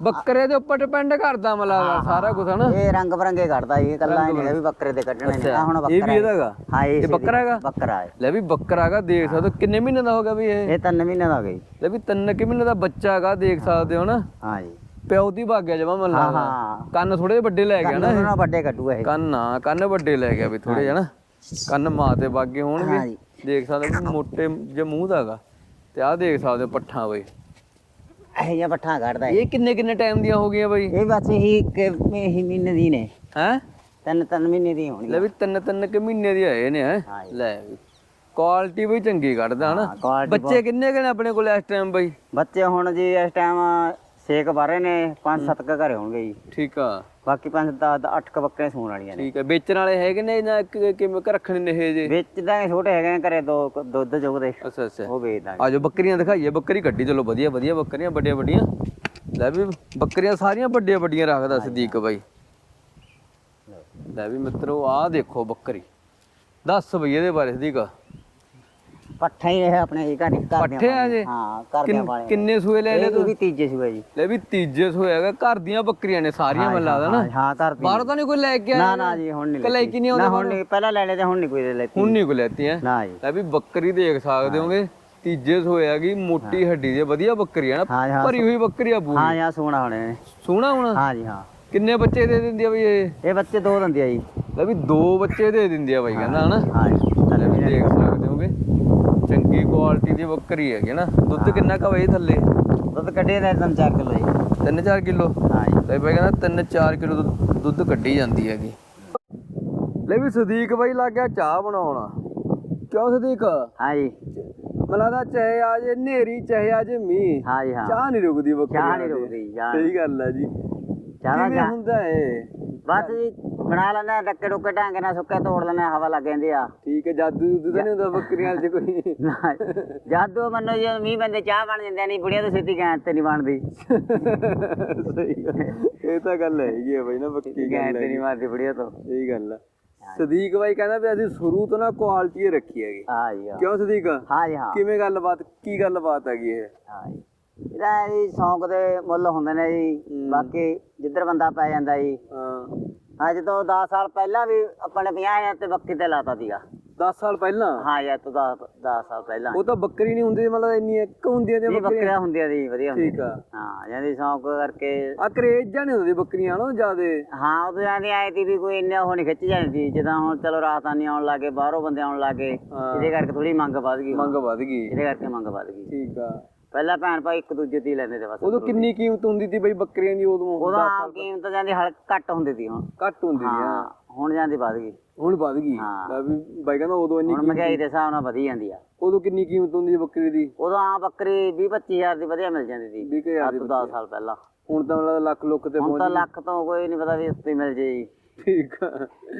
Speaker 1: ਬੱਕਰੇ ਦੇ ਉੱਪਰ ਡਿਪੈਂਡ ਕਰਦਾ ਮਤਲਬ ਸਾਰਾ ਕੁਝ ਹਨਾ?
Speaker 2: ਇਹ ਰੰਗ ਬਰੰਗੇ ਕੱਢਦਾ ਇਹ ਕੱਲਾ ਨਹੀਂ ਹੈਗਾ ਵੀ ਬੱਕਰੇ ਦੇ ਕੱਢਣੇ ਨੇ। ਆ ਹੁਣ ਬੱਕਰਾ
Speaker 1: ਇਹ ਵੀ
Speaker 2: ਹੈ।
Speaker 1: ਇਹਦਾ ਹੈਗਾ?
Speaker 2: ਹਾਂ ਇਹ
Speaker 1: ਬੱਕਰਾ ਹੈਗਾ?
Speaker 2: ਬੱਕਰਾ ਹੈ।
Speaker 1: ਲੈ ਵੀ ਬੱਕਰਾ ਹੈਗਾ ਦੇਖ ਸਕਦੇ ਹੋ। ਕਿੰਨੇ ਮਹੀਨੇ ਦਾ ਹੋਗਾ ਵੀ ਇਹ?
Speaker 2: ਇਹ ਤਿੰਨ ਮਹੀਨੇ ਦਾ ਹੋ ਗਿਆ ਜੀ।
Speaker 1: ਲੈ ਵੀ ਤਿੰਨ ਕਿ ਮਹੀਨੇ ਦਾ ਬੱਚਾ ਹੈਗਾ ਦੇਖ ਸਕਦੇ ਹੋ ਨਾ
Speaker 2: ਹਾਂ ਜੀ।
Speaker 1: ਪਿਓ ਦੀ ਭਾਗਿਆ ਜਮਾ ਮਨ
Speaker 2: ਹਾਂ
Speaker 1: ਕੰਨ ਥੋੜੇ ਵੱਡੇ ਲੈ ਗਿਆ ਨਾ
Speaker 2: ਕੰਨ ਨਾਲ ਵੱਡੇ ਕੱਢੂਗਾ ਇਹ।
Speaker 1: ਕੰਨ ਆ ਕੰਨ ਵੱਡੇ ਲੈ ਗਿਆ ਵੀ ਥੋੜੇ ਨਾ ਕੰਨ ਮਾਂ ਤੇ ਬਾਗੇ
Speaker 2: ਹਾਂ
Speaker 1: ਹੋਣਗੇ
Speaker 2: ਜੀ।
Speaker 1: ਦੇਖ ਸਕਦੇ ਹੋ ਵੀ ਮੋਟੇ ਜੇ ਮੂੰਹ ਦਾ ਹੈਗਾ। ਤੇ ਆਹ ਦੇਖ ਸਕਦੇ ਹੋ ਪੱਠਾਂ ਬਈ।
Speaker 2: ਇਹ ਜਿਹਾ ਪੱਠਾ ਕੱਢਦਾ ਇਹ।
Speaker 1: ਇਹ ਕਿੰਨੇ ਕਿੰਨੇ ਟਾਈਮ ਦੀਆਂ ਹੋ ਗਈਆਂ ਬਈ?
Speaker 2: ਇਹ ਬਸ ਇਹੀ ਕਿ ਇਹੀ ਮਹੀਨੇ ਦੀ ਨੇ।
Speaker 1: ਹੈ?
Speaker 2: ਤਿੰਨ ਤਿੰਨ ਮਹੀਨੇ ਦੀ ਹੋਣੀ
Speaker 1: ਲੈ ਵੀ ਤਿੰਨ ਤਿੰਨ ਕਿ ਮਹੀਨੇ ਦੀ ਆਏ ਨੇ ਹੈਂ?
Speaker 2: ਹਾਂ ਜੀ।
Speaker 1: ਲੈ ਵੀ। ਕੁਆਲਿਟੀ ਵੀ ਚੰਗੀ ਕੱਢਦਾ ਹਨਾ?
Speaker 2: quality
Speaker 1: ਬੱਚੇ ਕਿੰਨੇ ਕਿੰਨੇ ਆਪਣੇ ਕੋਲ ਇਸ ਟਾਈਮ ਬਈ?
Speaker 2: ਬੱਚੇ ਹੁਣ ਜੀ ਇਸ ਟਾਈਮ ਸੇਕ ਬਾਰੇ ਨੇ ਪੰਜ ਸੱਤ ਕੁ ਘਰੇ ਹੋਣਗੇ ਜੀ।
Speaker 1: ਠੀਕ ਆ।
Speaker 2: ਬਾਕੀ ਪੰਜ ਦਾ ਅੱਠ ਕ ਬੱਕਰੇ ਸੂਣ ਵਾਲੀਆਂ ਨੇ।
Speaker 1: ਠੀਕ ਆ। ਵੇਚਣ ਵਾਲੇ ਹੈਗੇ ਨੇ ਜਾਂ ਕਿ- ਕਿਵੇਂ ਕਿ ਰੱਖਣੇ ਨੇ ਇਹ ਜੇ?
Speaker 2: ਵੇਚਦਾ ਛੋਟੇ ਹੈਗੇ ਨੇ ਘਰੇ ਦੋ ਕੁ ਦੁੱਧ ਚੁਗਦੇ।
Speaker 1: ਅੱਛਾ ਅੱਛਾ।
Speaker 2: ਉਹ ਵੇਚ ਦਾਂਗੇ
Speaker 1: ਆਜੋ ਬੱਕਰੀਆਂ ਦਿਖਾਈਏ। ਬੱਕਰੀ ਕੱਢੀ ਚਲੋ ਵਧੀਆ ਵਧੀਆ ਬੱਕਰੀਆਂ ਵੱਡੀਆਂ ਵੱਡੀਆਂ। ਲੈ ਵੀ ਬੱਕਰੀਆਂ ਸਾਰੀਆਂ ਵੱਡੀਆਂ ਵੱਡੀਆਂ ਰੱਖਦਾ ਸਦੀਕ ਬਾਈ। ਲੈ ਵੀ ਮਿੱਤਰੋ ਆਹ ਦੇਖੋ ਬੱਕਰੀ। ਦੱਸ ਬਈ ਇਹਦੇ ਬਾਰੇ ਸਦੀਕ।
Speaker 2: ਪੱਠਾ ਹੀ ਇਹ ਆਪਣੇ ਜੀ ਘਰ ਘਰ
Speaker 1: ਪੱਠੇ ਆ ਜੇ?
Speaker 2: ਹਾਂ ਘਰ ਦੇ
Speaker 1: ਕਿੰਨ-
Speaker 2: ਵਾਲੇ।
Speaker 1: ਕਿੰਨੇ ਸੂਏ ਲੈ ਲੈ
Speaker 2: ਇਹ
Speaker 1: ਤੂੰ
Speaker 2: ਵੀ ਤੀਜੇ ਸੂਏ ਜੀ।
Speaker 1: ਲੈ ਵੀ ਤੀਜੇ ਸੂਏ ਹੈਗਾ ਘਰ ਦੀਆਂ ਬੱਕਰੀਆਂ ਨੇ ਸਾਰੀਆਂ ਮੈਨੂੰ ਲੱਗਦਾ ਨਾ।
Speaker 2: ਹਾਂ, ਘਰ ਦੀ
Speaker 1: ਬਾਹਰੋਂ ਤਾਂ ਨਹੀਂ ਕੋਈ ਲੈ ਕੇ ਆਇਆ
Speaker 2: ਨਾ ਨਾ ਜੀ ਹੁਣ ਨਹੀਂ
Speaker 1: ਲੈ ਕੇ ਨਹੀਂ
Speaker 2: ਨਾ
Speaker 1: ਆਉਂਦੇ
Speaker 2: ਹੁਣ ਨਹੀਂ ਪਹਿਲਾਂ ਲੈ ਲਏ ਤੇ ਹੁਣ ਨਹੀਂ ਕੋਈ ਲੈਤੀ।
Speaker 1: ਹੁਣ ਨਹੀਂ ਕੋਈ ਲੈਤੀ ਹੈ?
Speaker 2: ਨਾ ਜੀ।
Speaker 1: ਲੈ ਵੀ ਬੱਕਰੀ ਦੇਖ ਸਕਦੇ ਹੋਗੇ। ਤੀਜੇ ਸੂਏ ਹੈਗੀ ਮੋਟੀ ਹੱਡੀ ਦੀ ਵਧੀਆ ਬੱਕਰੀ ਹੈ ਨਾ
Speaker 2: ਹਾਂ
Speaker 1: ਭਰੀ ਹੋਈ ਬੱਕਰੀ ਆ ਪੂਰੀ।
Speaker 2: ਹਾਂ ਯਾ ਸੋਣਾ ਹੋਣੇ ਨੇ।
Speaker 1: ਸੋਹਣਾ ਹੋਣਾ?
Speaker 2: ਹਾਂ ਜੀ ਹਾਂ।
Speaker 1: ਕਿੰਨੇ ਬੱਚੇ ਦੇ ਦਿੰਦੀ ਆ ਬਈ ਇਹ?
Speaker 2: ਇਹ ਬੱਚੇ ਦੋ ਦਿੰਦੇ ਆ ਜੀ।
Speaker 1: ਲੈ ਵੀ ਦੋ ਬੱਚੇ ਦੇ ਦਿੰਦੀ ਆ ਬਾਈ ਕਹਿੰਦਾ ਹਨਾ।
Speaker 2: ਹਾਂ ਜੀ।
Speaker 1: ਲੈ ਵੀ ਦੇਖ ਸਕਦੇ ਹੋਗੇ। ਚੰਗੀ ਕੁਆਲਿਟੀ ਦੀ ਬੱਕਰੀ ਹੈਗੀ ਨਾ ਦੁੱਧ ਕਿੰਨਾ ਕਾ ਵਈ ਥੱਲੇ?
Speaker 2: ਦੁੱਧ ਕੱਢੇ ਦਾ 3-4 ਕਿਲੋ ਜੀ।
Speaker 1: 3-4 ਕਿਲੋ?
Speaker 2: ਹਾਂ ਜੀ।
Speaker 1: ਲੈ ਬਾਈ ਕਹਿੰਦਾ 3-4 ਕਿਲੋ ਦੁੱਧ ਕੱਢੀ ਜਾਂਦੀ ਹੈਗੀ। ਲੈ ਵੀ ਸਦੀਕ ਬਾਈ ਲੱਗ ਗਿਆ ਚਾਹ ਬਣਾਉਣਾ। ਕਿਉਂ ਸਦੀਕ?
Speaker 2: ਹਾਂ ਜੀ।
Speaker 1: ਮੈਨੂੰ ਲੱਗਦਾ ਚਾਹੇ ਆ ਜੇ ਹਨੇਰੀ ਚਾਹੇ ਆ ਜੇ ਮੀਂਹ।
Speaker 2: ਹਾਂ ਜੀ ਹਾਂ।
Speaker 1: ਚਾਹ ਨਹੀਂ ਰੁਕਦੀ ਬੱਕਰੀ
Speaker 2: ਚਾਹ ਨਹੀਂ। ਰੁਕਦੀ, ਚਾਹ
Speaker 1: ਸਹੀ ਗੱਲ ਹੈ ਜੀ।
Speaker 2: ਚਾਹ ਦਾ
Speaker 1: ਹੁੰਦਾ ਏ
Speaker 2: ਬਸ ਜੀ ਬਣਾ ਲੈਣਾ ਡੱਕੇ ਡੁੱਕੇ ਢੰਗ ਨਾਲ ਸੁੱਕੇ ਤੋੜ ਲੈਣਾ ਹਵਾ ਲੱਗ ਜਾਂਦੀ ਆ।
Speaker 1: ਠੀਕ ਹੈ ਜਾਦੂ ਜੂਦੂ ਤਾਂ ਨਹੀਂ ਹੁੰਦਾ ਬੱਕਰੀਆਂ 'ਚ ਕੋਈ?
Speaker 2: ਜਾਦੂ ਮੰਨੋ ਜੀ ਮੀਂਹ ਬੰਦੇ ਚਾਹ ਬਣ ਜਾਂਦੇ ਨਹੀਂ ਬੁੜੀਆਂ ਤੋਂ ਛੇਤੀ ਗੈਂ ਤੇ ਨਹੀਂ ਬਣਦੀ।
Speaker 1: ਸਹੀ ਗੱਲ ਇਹ ਤਾਂ ਗੱਲ ਹੈਗੀ ਹੈ ਬਾਈ ਨਾ ਪੱਕੀ
Speaker 2: ਗੈਂ
Speaker 1: ਗੱਲ
Speaker 2: ਤੇ
Speaker 1: ਹੈ
Speaker 2: ਨਹੀਂ ਮਾਰਦੀ ਬੁੜੀਆਂ ਤੋਂ।
Speaker 1: ਸਹੀ ਗੱਲ ਹੈ। ਸਦੀਕ ਬਾਈ ਕਹਿੰਦਾ ਵੀ ਅਸੀਂ ਸ਼ੁਰੂ ਤੋਂ ਨਾ ਕੁਆਲਿਟੀ ਰੱਖੀ ਹੈਗੀ।
Speaker 2: ਹਾਂ ਜੀ ਹਾਂ।
Speaker 1: ਕਿਉਂ ਸਦੀਕ?
Speaker 2: ਹਾਂ ਜੀ ਹਾਂ।
Speaker 1: ਕਿਵੇਂ ਗੱਲਬਾਤ ਕੀ ਗੱਲਬਾਤ ਹੈਗੀ ਇਹ?
Speaker 2: ਹਾਂ ਜੀ। ਇਹਦਾ ਜੀ ਸ਼ੌਂਕ ਦੇ ਮੁੱਲ ਹੁੰਦੇ ਨੇ ਜੀ। ਬਾਕੀ ਜਿੱਧਰ ਬੰਦਾ ਪੈ ਜਾਂਦਾ ਜੀ।
Speaker 1: ਹਾਂ।
Speaker 2: ਅੱਜ ਤੋਂ 10 ਸਾਲ ਪਹਿਲਾਂ ਵੀ ਆਪਣੇ 50000 ਤੇ ਬੱਕੀ ਤੇ ਲਾਤਾ ਸੀਗਾ।
Speaker 1: 10 ਸਾਲ ਪਹਿਲਾਂ?
Speaker 2: ਹਾਂ ਯਾਰ ਤੋਂ 10 10 ਸਾਲ ਪਹਿਲਾਂ।
Speaker 1: ਉਹ ਤਾਂ ਬੱਕਰੀ ਨਹੀਂ ਹੁੰਦੀ ਮਤਲਬ ਇੰਨੀ ਇੱਕ ਹੁੰਦੀਆਂ ਦੀਆਂ ਬੱਕਰੀਆਂ।
Speaker 2: ਬੱਕਰੀਆਂ ਹੁੰਦੀਆਂ ਸੀ ਵਧੀਆ ਹੁੰਦੀਆਂ।
Speaker 1: ਠੀਕ ਆ।
Speaker 2: ਹਾਂ ਜਾਂਦੀ ਸ਼ੌਂਕ ਕਰਕੇ।
Speaker 1: ਆ ਕਰੇਜ ਜਾਂ ਨਹੀਂ ਹੁੰਦੀ ਬੱਕਰੀਆਂ ਨਾ ਜਿਆਦੇ?
Speaker 2: ਹਾਂ ਉਦੋਂ ਜਾਂਦੀ ਆਏ ਤੀ ਵੀ ਕੋਈ ਇੰਨਾ ਉਹ ਨਹੀਂ ਖਿੱਚ ਜਾਂਦੀ ਸੀ ਜਦੋਂ ਹੁਣ ਚਲੋ ਰਾਤਾਨੀ ਆਉਣ ਲੱਗੇ ਬਾਹਰੋਂ ਬੰਦੇ ਆਉਣ ਲੱਗੇ। ਇਹਦੇ ਕਰਕੇ ਥੋੜੀ ਮੰਗ ਵੱਧ ਗਈ।
Speaker 1: ਮੰਗ ਵੱਧ ਗਈ।
Speaker 2: ਇਹਦੇ ਕਰਕੇ ਮੰਗ ਵੱਧ ਗਈ।
Speaker 1: ਠੀਕ ਆ।
Speaker 2: ਪਹਿਲਾਂ ਭੈਣ ਭਾਈ ਇੱਕ ਦੂਜੇ ਦੀ ਲੈਂਦੇ ਤੇ ਬਸ
Speaker 1: ਉਦੋਂ ਕਿੰਨੀ ਕੀਮਤ ਹੁੰਦੀ ਸੀ ਬਈ ਬੱਕਰੀਆਂ ਦੀ ਉਦੋਂ?
Speaker 2: ਆਮ ਕੀਮਤ ਜਾਂਦੀ ਹਲ ਘੱਟ ਹੁੰਦੀ ਸੀ ਹੁਣ।
Speaker 1: ਘੱਟ ਹੁੰਦੀ ਸੀ
Speaker 2: ਹਾਂ। ਹੁਣ ਜਾਂਦੀ ਵੱਧ ਗਈ।
Speaker 1: ਹੁਣ ਵੱਧ ਗਈ।
Speaker 2: ਹਾਂ।
Speaker 1: ਵੀ ਬਾਈ ਕਹਿੰਦਾ ਉਦੋਂ ਇੰਨੀ
Speaker 2: ਹੁਣ ਮਹਿੰਗਾਈ ਦੇ ਹਿਸਾਬ ਨਾਲ ਵਧੀ ਜਾਂਦੀ ਆ।
Speaker 1: ਉਦੋਂ ਕਿੰਨੀ ਕੀਮਤ ਹੁੰਦੀ ਸੀ ਬੱਕਰੀ ਦੀ?
Speaker 2: ਉਦੋਂ ਆ ਬੱਕਰੀ 20 25000 ਦੀ ਵਧੀਆ ਮਿਲ ਜਾਂਦੀ ਸੀ।
Speaker 1: 20000
Speaker 2: ਅੱਜ
Speaker 1: ਦੀ
Speaker 2: ਤੋਂ 10 ਸਾਲ ਪਹਿਲਾਂ।
Speaker 1: ਹੁਣ ਤਾਂ ਮਤਲਬ ਲੱਖ ਲੁੱਖ ਤੇ
Speaker 2: ਹੁਣ ਤਾਂ ਲੱਖ ਤੋਂ ਕੋਈ ਨਹੀਂ ਪਤਾ ਵੀ ਉੱਤੇ ਮਿਲ ਜੇ
Speaker 1: ਠੀਕ ਆ।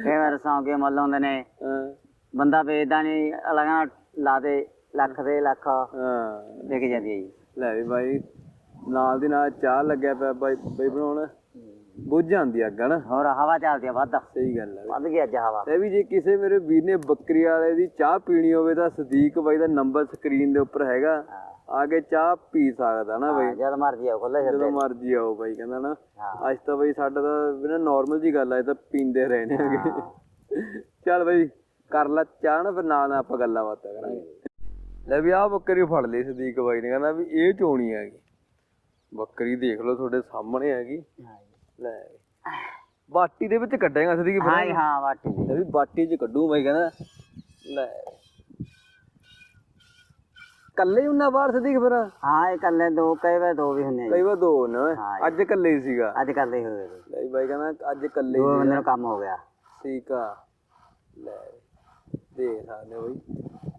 Speaker 2: ਕਈ ਵਾਰ ਸੌਂ ਕੇ ਮੁੱਲ ਹੁੰਦੇ ਨੇ। ਬੰਦਾ ਵੇਚਦਾ ਨਹੀਂ ਅਲੱਗਾ ਲਾ ਦੇ। ਲੱਖ ਦੇ ਲੱਖ
Speaker 1: ਹਾਂ।
Speaker 2: ਵਿਕ ਜਾਂਦੀ ਹੈ ਜੀ।
Speaker 1: ਲੈ ਵੀ ਬਾਈ ਨਾਲ ਦੀ ਨਾਲ ਚਾਹ ਲੱਗਿਆ ਪਿਆ ਬਾਈ ਬਾਈ ਬਣਾਉਣ। ਬੁੱਝ ਜਾਂਦੀ ਅੱਗ ਹਨਾ?
Speaker 2: ਹੋਰ ਹਵਾ ਚੱਲਦੀ ਆ ਵੱਧ।
Speaker 1: ਸਹੀ ਗੱਲ ਹੈ
Speaker 2: ਵੱਧ ਗਈ ਅੱਜ ਹਵਾ।
Speaker 1: ਤੇ ਵੀ ਜੇ ਕਿਸੇ ਮੇਰੇ ਵੀਰ ਨੇ ਬੱਕਰੀ ਵਾਲੇ ਦੀ ਚਾਹ ਪੀਣੀ ਹੋਵੇ ਤਾਂ ਸਦੀਕ ਬਾਈ ਦਾ ਨੰਬਰ ਸਕਰੀਨ ਦੇ ਉੱਪਰ ਹੈਗਾ। ਆ ਕੇ ਚਾਹ ਪੀ ਸਕਦਾ ਨਾ ਬਾਈ।
Speaker 2: ਜਦ ਮਰਜ਼ੀ ਆਓ ਖੁੱਲੇ ਛੱਡੇ
Speaker 1: ਜਦੋਂ ਮਰਜ਼ੀ ਆਓ ਬਾਈ ਕਹਿੰਦਾ ਨਾ। ਅੱਜ ਤਾਂ ਬਾਈ ਸਾਡਾ ਤਾਂ ਬਿਨਾ ਨਾਰਮਲ ਜੀ ਗੱਲ ਆ ਇਹ ਤਾਂ ਪੀਂਦੇ ਰਹਿਣੇ ਹੈਗੇ ਚੱਲ ਬਾਈ ਕਰ ਲੈ ਚਾਹ ਨਾ ਫਿਰ ਨਾਲ ਨਾਲ ਆਪਾਂ ਗੱਲਾਂ ਬਾਤਾਂ ਕਰਾਂਗੇ। ਲੈ ਵੀ ਆਹ ਬੱਕਰੀ ਫੜ ਲਈ ਸਦੀਕ ਬਾਈ ਨੇ ਕਹਿੰਦਾ ਵੀ ਇਹ ਚੋਣੀ ਹੈਗੀ। ਬੱਕਰੀ ਦੇਖ ਲਓ ਤੁਹਾਡੇ ਸਾਹਮਣੇ ਹੈਗੀ। ਲੈ ਬਾਟੀ ਦੇ ਵਿੱਚ ਕੱਢੇਗਾ ਸਦੀਕ
Speaker 2: ਹਾਂ ਜੀ ਹਾਂ ਵਾਟੀ ਦੀ।
Speaker 1: ਲੈ ਵੀ ਬਾਟੀ 'ਚ ਕੱਢੂ ਬਾਈ ਕਹਿੰਦਾ। ਲੈ। ਕੱਲੇ ਹੀ ਉਹਨਾਂ ਬਾਹਰ ਸਦੀਕ ਫਿਰ?
Speaker 2: ਹਾਂ ਇਹ ਕੱਲੇ ਦੋ ਕਈ ਵਾਰ ਦੋ ਵੀ ਹੁੰਦੇ ਆ
Speaker 1: ਕਈ
Speaker 2: ਜੀ
Speaker 1: ਵਾਰ ਦੋ ਨੇ। ਅੱਜ ਕੱਲੇ ਹੀ ਸੀਗਾ।
Speaker 2: ਅੱਜ ਕੱਲੇ ਹੋਏ ਨੇ।
Speaker 1: ਲੈ ਵੀ ਬਾਈ ਕਹਿੰਦਾ ਅੱਜ ਕੱਲੇ
Speaker 2: ਦੋ
Speaker 1: ਹੀ
Speaker 2: ਬੰਦੇ ਨੂੰ ਕੰਮ ਹੋ ਗਿਆ।
Speaker 1: ਠੀਕ ਆ। ਲੈ ਦੇਖ ਸਕਦੇ ਹੋ ਬਈ।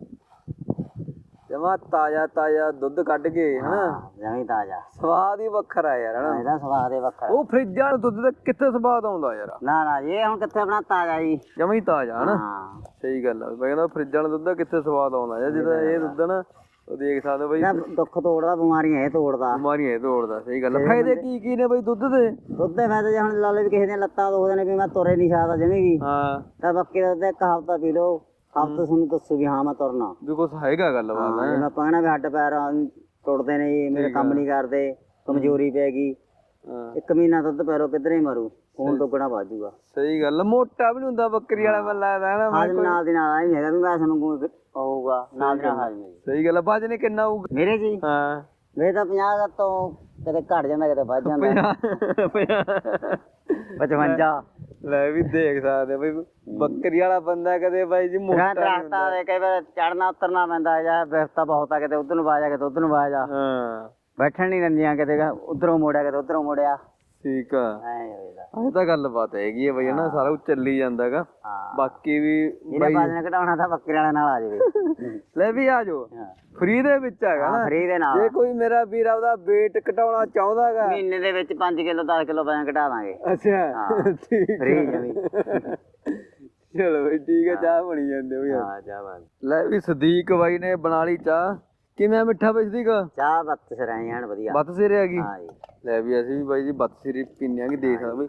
Speaker 1: ਜਮਾ ਤਾਜ਼ਾ ਤਾਜ਼ਾ ਦੁੱਧ ਕੱਢ ਕੇ ਹਨਾ?
Speaker 2: ਜਮੀ ਤਾਜ਼ਾ।
Speaker 1: ਸਵਾਦ ਹੀ ਵੱਖਰਾ ਯਾਰ ਹਨਾ?
Speaker 2: ਇਹਦਾ ਸਵਾਦ ਹੀ ਵੱਖਰਾ
Speaker 1: ਉਹ ਫਰਿੱਜ ਵਾਲੇ ਦੁੱਧ ਦਾ ਕਿੱਥੇ ਸਵਾਦ ਆਉਂਦਾ ਯਾਰ?
Speaker 2: ਨਾ ਨਾ ਇਹ ਹੁਣ ਕਿੱਥੇ ਆਪਣਾ ਤਾਜ਼ਾ ਜੀ
Speaker 1: ਜਮਾ ਹੀ ਤਾਜ਼ਾ ਹਨਾ?
Speaker 2: ਹਾਂ।
Speaker 1: ਸਹੀ ਗੱਲ ਆ। ਮੈਂ ਕਹਿੰਦਾ ਫਰਿੱਜ ਵਾਲਾ ਦੁੱਧ ਦਾ ਕਿੱਥੇ ਸਵਾਦ ਆਉਂਦਾ ਯਾਰ ਜਿਹਦਾ ਇਹ ਦੁੱਧ ਨਾ ਉਹ ਦੇਖ ਸਕਦੇ ਹੋ ਬਈ।
Speaker 2: ਦੁੱਖ ਤੋੜਦਾ ਬਿਮਾਰੀਆਂ ਇਹ ਤੋੜਦਾ।
Speaker 1: ਬਿਮਾਰੀਆਂ ਇਹ ਤੋੜਦਾ ਸਹੀ ਗੱਲ ਆ। ਫਾਇਦੇ ਕੀ ਕੀ ਨੇ ਬਈ ਦੁੱਧ ਦੇ?
Speaker 2: ਦੁੱਧ ਦੇ ਫਾਇਦੇ ਜੇ ਹੁਣ ਲਾ ਲਓ ਵੀ ਕਿਸੇ ਦੀਆਂ ਲੱਤਾਂ ਦੁਖਦੇ ਨੇ ਵੀ ਮੈਂ ਤੁਰੇ ਨਹੀਂ ਸਕਦਾ ਜਮੀ ਵੀ।
Speaker 1: ਹਾਂ।
Speaker 2: ਤਾਂ ਬੱਕੇ ਦਾ ਦੁੱਧ ਇੱਕ ਹਫ਼ਤਾ ਪੀ ਲਓ। ਹਫ਼ਤਾ ਤੁਹਾਨੂੰ ਦੱਸੂ ਵੀ ਹਾਂ ਮੈਂ ਤੁਰਨਾ।
Speaker 1: ਵੀ ਕੁਛ ਹੈਗਾ ਗੱਲਬਾਤ
Speaker 2: ਹਾਂ ਜਿਵੇਂ ਆਪਾਂ ਕਹਿੰਦੇ ਵੀ ਹੱਡ ਪੈਰ ਟੁੱਟਦੇ ਨੇ ਜੀ ਮੇਰੇ ਕੰਮ ਨਹੀਂ ਕਰਦੇ ਕਮਜ਼ੋਰੀ ਪੈ ਗਈ।
Speaker 1: ਹਾਂ।
Speaker 2: ਇੱਕ ਮਹੀਨਾ ਦੁੱਧ ਪੈਰੋ ਕਿਧਰੇ ਮਰੂ ਖੂਨ ਦੁੱਗਣਾ ਵਾਜੂਗਾ
Speaker 1: ਸਹੀ ਗੱਲ ਆ, ਮੋਟਾ ਵੀ ਹੁੰਦਾ ਬੱਕਰੀ ਵਾਲਾ ਮੈਨੂੰ ਲੱਗਦਾ ਹੈ ਨਾ
Speaker 2: ਹਾਜ਼ਮ ਨਾਲ ਦੀ ਨਾਲ ਨਹੀਂ ਹੈਗਾ ਵੀ ਮੈਂ ਤੁਹਾਨੂੰ ਕੋਈ ਹੋਊਗਾ ਨਾਲ ਦੀ ਨਾਲ ਹਾਜ਼ਮ ਹੈ ਜੀ।
Speaker 1: ਸਹੀ ਗੱਲ ਆ ਵਜਨ ਕਿੰਨਾ ਹੋਊਗਾ?
Speaker 2: ਮੇਰੇ ਜੀ?
Speaker 1: ਹਾਂ।
Speaker 2: ਮੇਰੇ ਤਾਂ 50 ਤੋਂ ਕਦੇ ਘਟ ਜਾਂਦਾ ਕਦੇ ਵੱਧ ਜਾਂਦਾ। 55
Speaker 1: ਲੈ ਵੀ ਦੇਖ ਸਕਦੇ ਬਈ ਬੱਕਰੀ ਵਾਲਾ ਬੰਦਾ ਕਦੇ ਬਾਈ ਜੀ ਮੋਟਾ
Speaker 2: ਰਾਂ ਦਰਖਤਾਂ ਦੇ ਕਈ ਵਾਰ ਚੜਨਾ ਉਤਰਨਾ ਪੈਂਦਾ ਜਾਂ ਵਿਵਸਥਾ ਬਹੁਤ ਆ ਕਿਤੇ ਉਧਰ ਨੂੰ ਵਾਜਾ ਕਿਤੇ ਉਧਰ ਨੂੰ ਵਾਜਾ
Speaker 1: ਹਾਂ।
Speaker 2: ਬੈਠਣ ਨਹੀਂ ਦਿੰਦੀਆਂ ਕਿਤੇ ਉਧਰੋਂ ਮੋੜਿਆ ਕਿਤੇ ਉਧਰੋਂ ਮੋੜਿਆ।
Speaker 1: ਠੀਕ ਆ।
Speaker 2: ਐ
Speaker 1: ਇਹ ਤਾਂ ਗੱਲ ਬਾਤ ਹੈਗੀ ਹੈ ਬਈ ਹਨਾ ਸਾਰਾ ਕੁਝ ਚੱਲੀ ਜਾਂਦਾਗਾ।
Speaker 2: ਹਾਂ।
Speaker 1: ਬਾਕੀ ਵੀ
Speaker 2: ਜਿਹਨੇ ਵਜਨ ਘਟਾਉਣਾ ਤਾਂ ਬੱਕਰੀ ਵਾਲੇ ਨਾਲ ਆ ਜਾਵੇ। (laughs)
Speaker 1: ਲੈ ਵੀ ਆ ਜਾਓ।
Speaker 2: ਹਾਂ।
Speaker 1: ਫ੍ਰੀ ਦੇ ਵਿੱਚ ਹੈਗਾ ਨਾ।
Speaker 2: ਫ੍ਰੀ ਦੇ ਨਾਲ।
Speaker 1: ਜੇ ਕੋਈ ਮੇਰਾ ਵੀਰ ਆਪਦਾ weight ਘਟਾਉਣਾ ਚਾਹੁੰਦਾਗਾ।
Speaker 2: ਮਹੀਨੇ ਦੇ ਵਿੱਚ 5 ਕਿਲੋ 10 ਕਿਲੋ ਵਜਨ ਘਟਾ ਦਾਂਗੇ।
Speaker 1: ਅੱਛਾ। ਠੀਕ
Speaker 2: ਫ੍ਰੀ ਜਮੀ
Speaker 1: ਚਲੋ ਬਈ ਠੀਕ ਹੈ। ਚਾਹ ਬਣੀ ਜਾਂਦੇ ਹੋ ਯਾਰ
Speaker 2: ਹਾਂ ਚਾਹ ਬਾਤ
Speaker 1: ਲੈ ਵੀ ਸਦੀਕ ਬਾਈ ਨੇ ਬਣਾ ਲਈ ਚਾਹ। ਕਿਵੇਂ ਆ ਮਿੱਠਾ ਬਈ ਸਦੀਕ?
Speaker 2: ਚਾਹ ਬੱਤ ਸਰਾਈ ਐਨ ਵਧੀਆ।
Speaker 1: ਬੱਤ ਸਿਰੇ ਆ ਗਈ?
Speaker 2: ਹਾਂ ਜੀ।
Speaker 1: ਲੈ ਵੀ ਅਸੀਂ ਵੀ ਬਾਈ ਜੀ ਬੱਤ ਸਿਰੇ ਪੀਂਦੇ ਆਂਗੇ ਦੇਖ ਸਕਦੇ ਬਈ।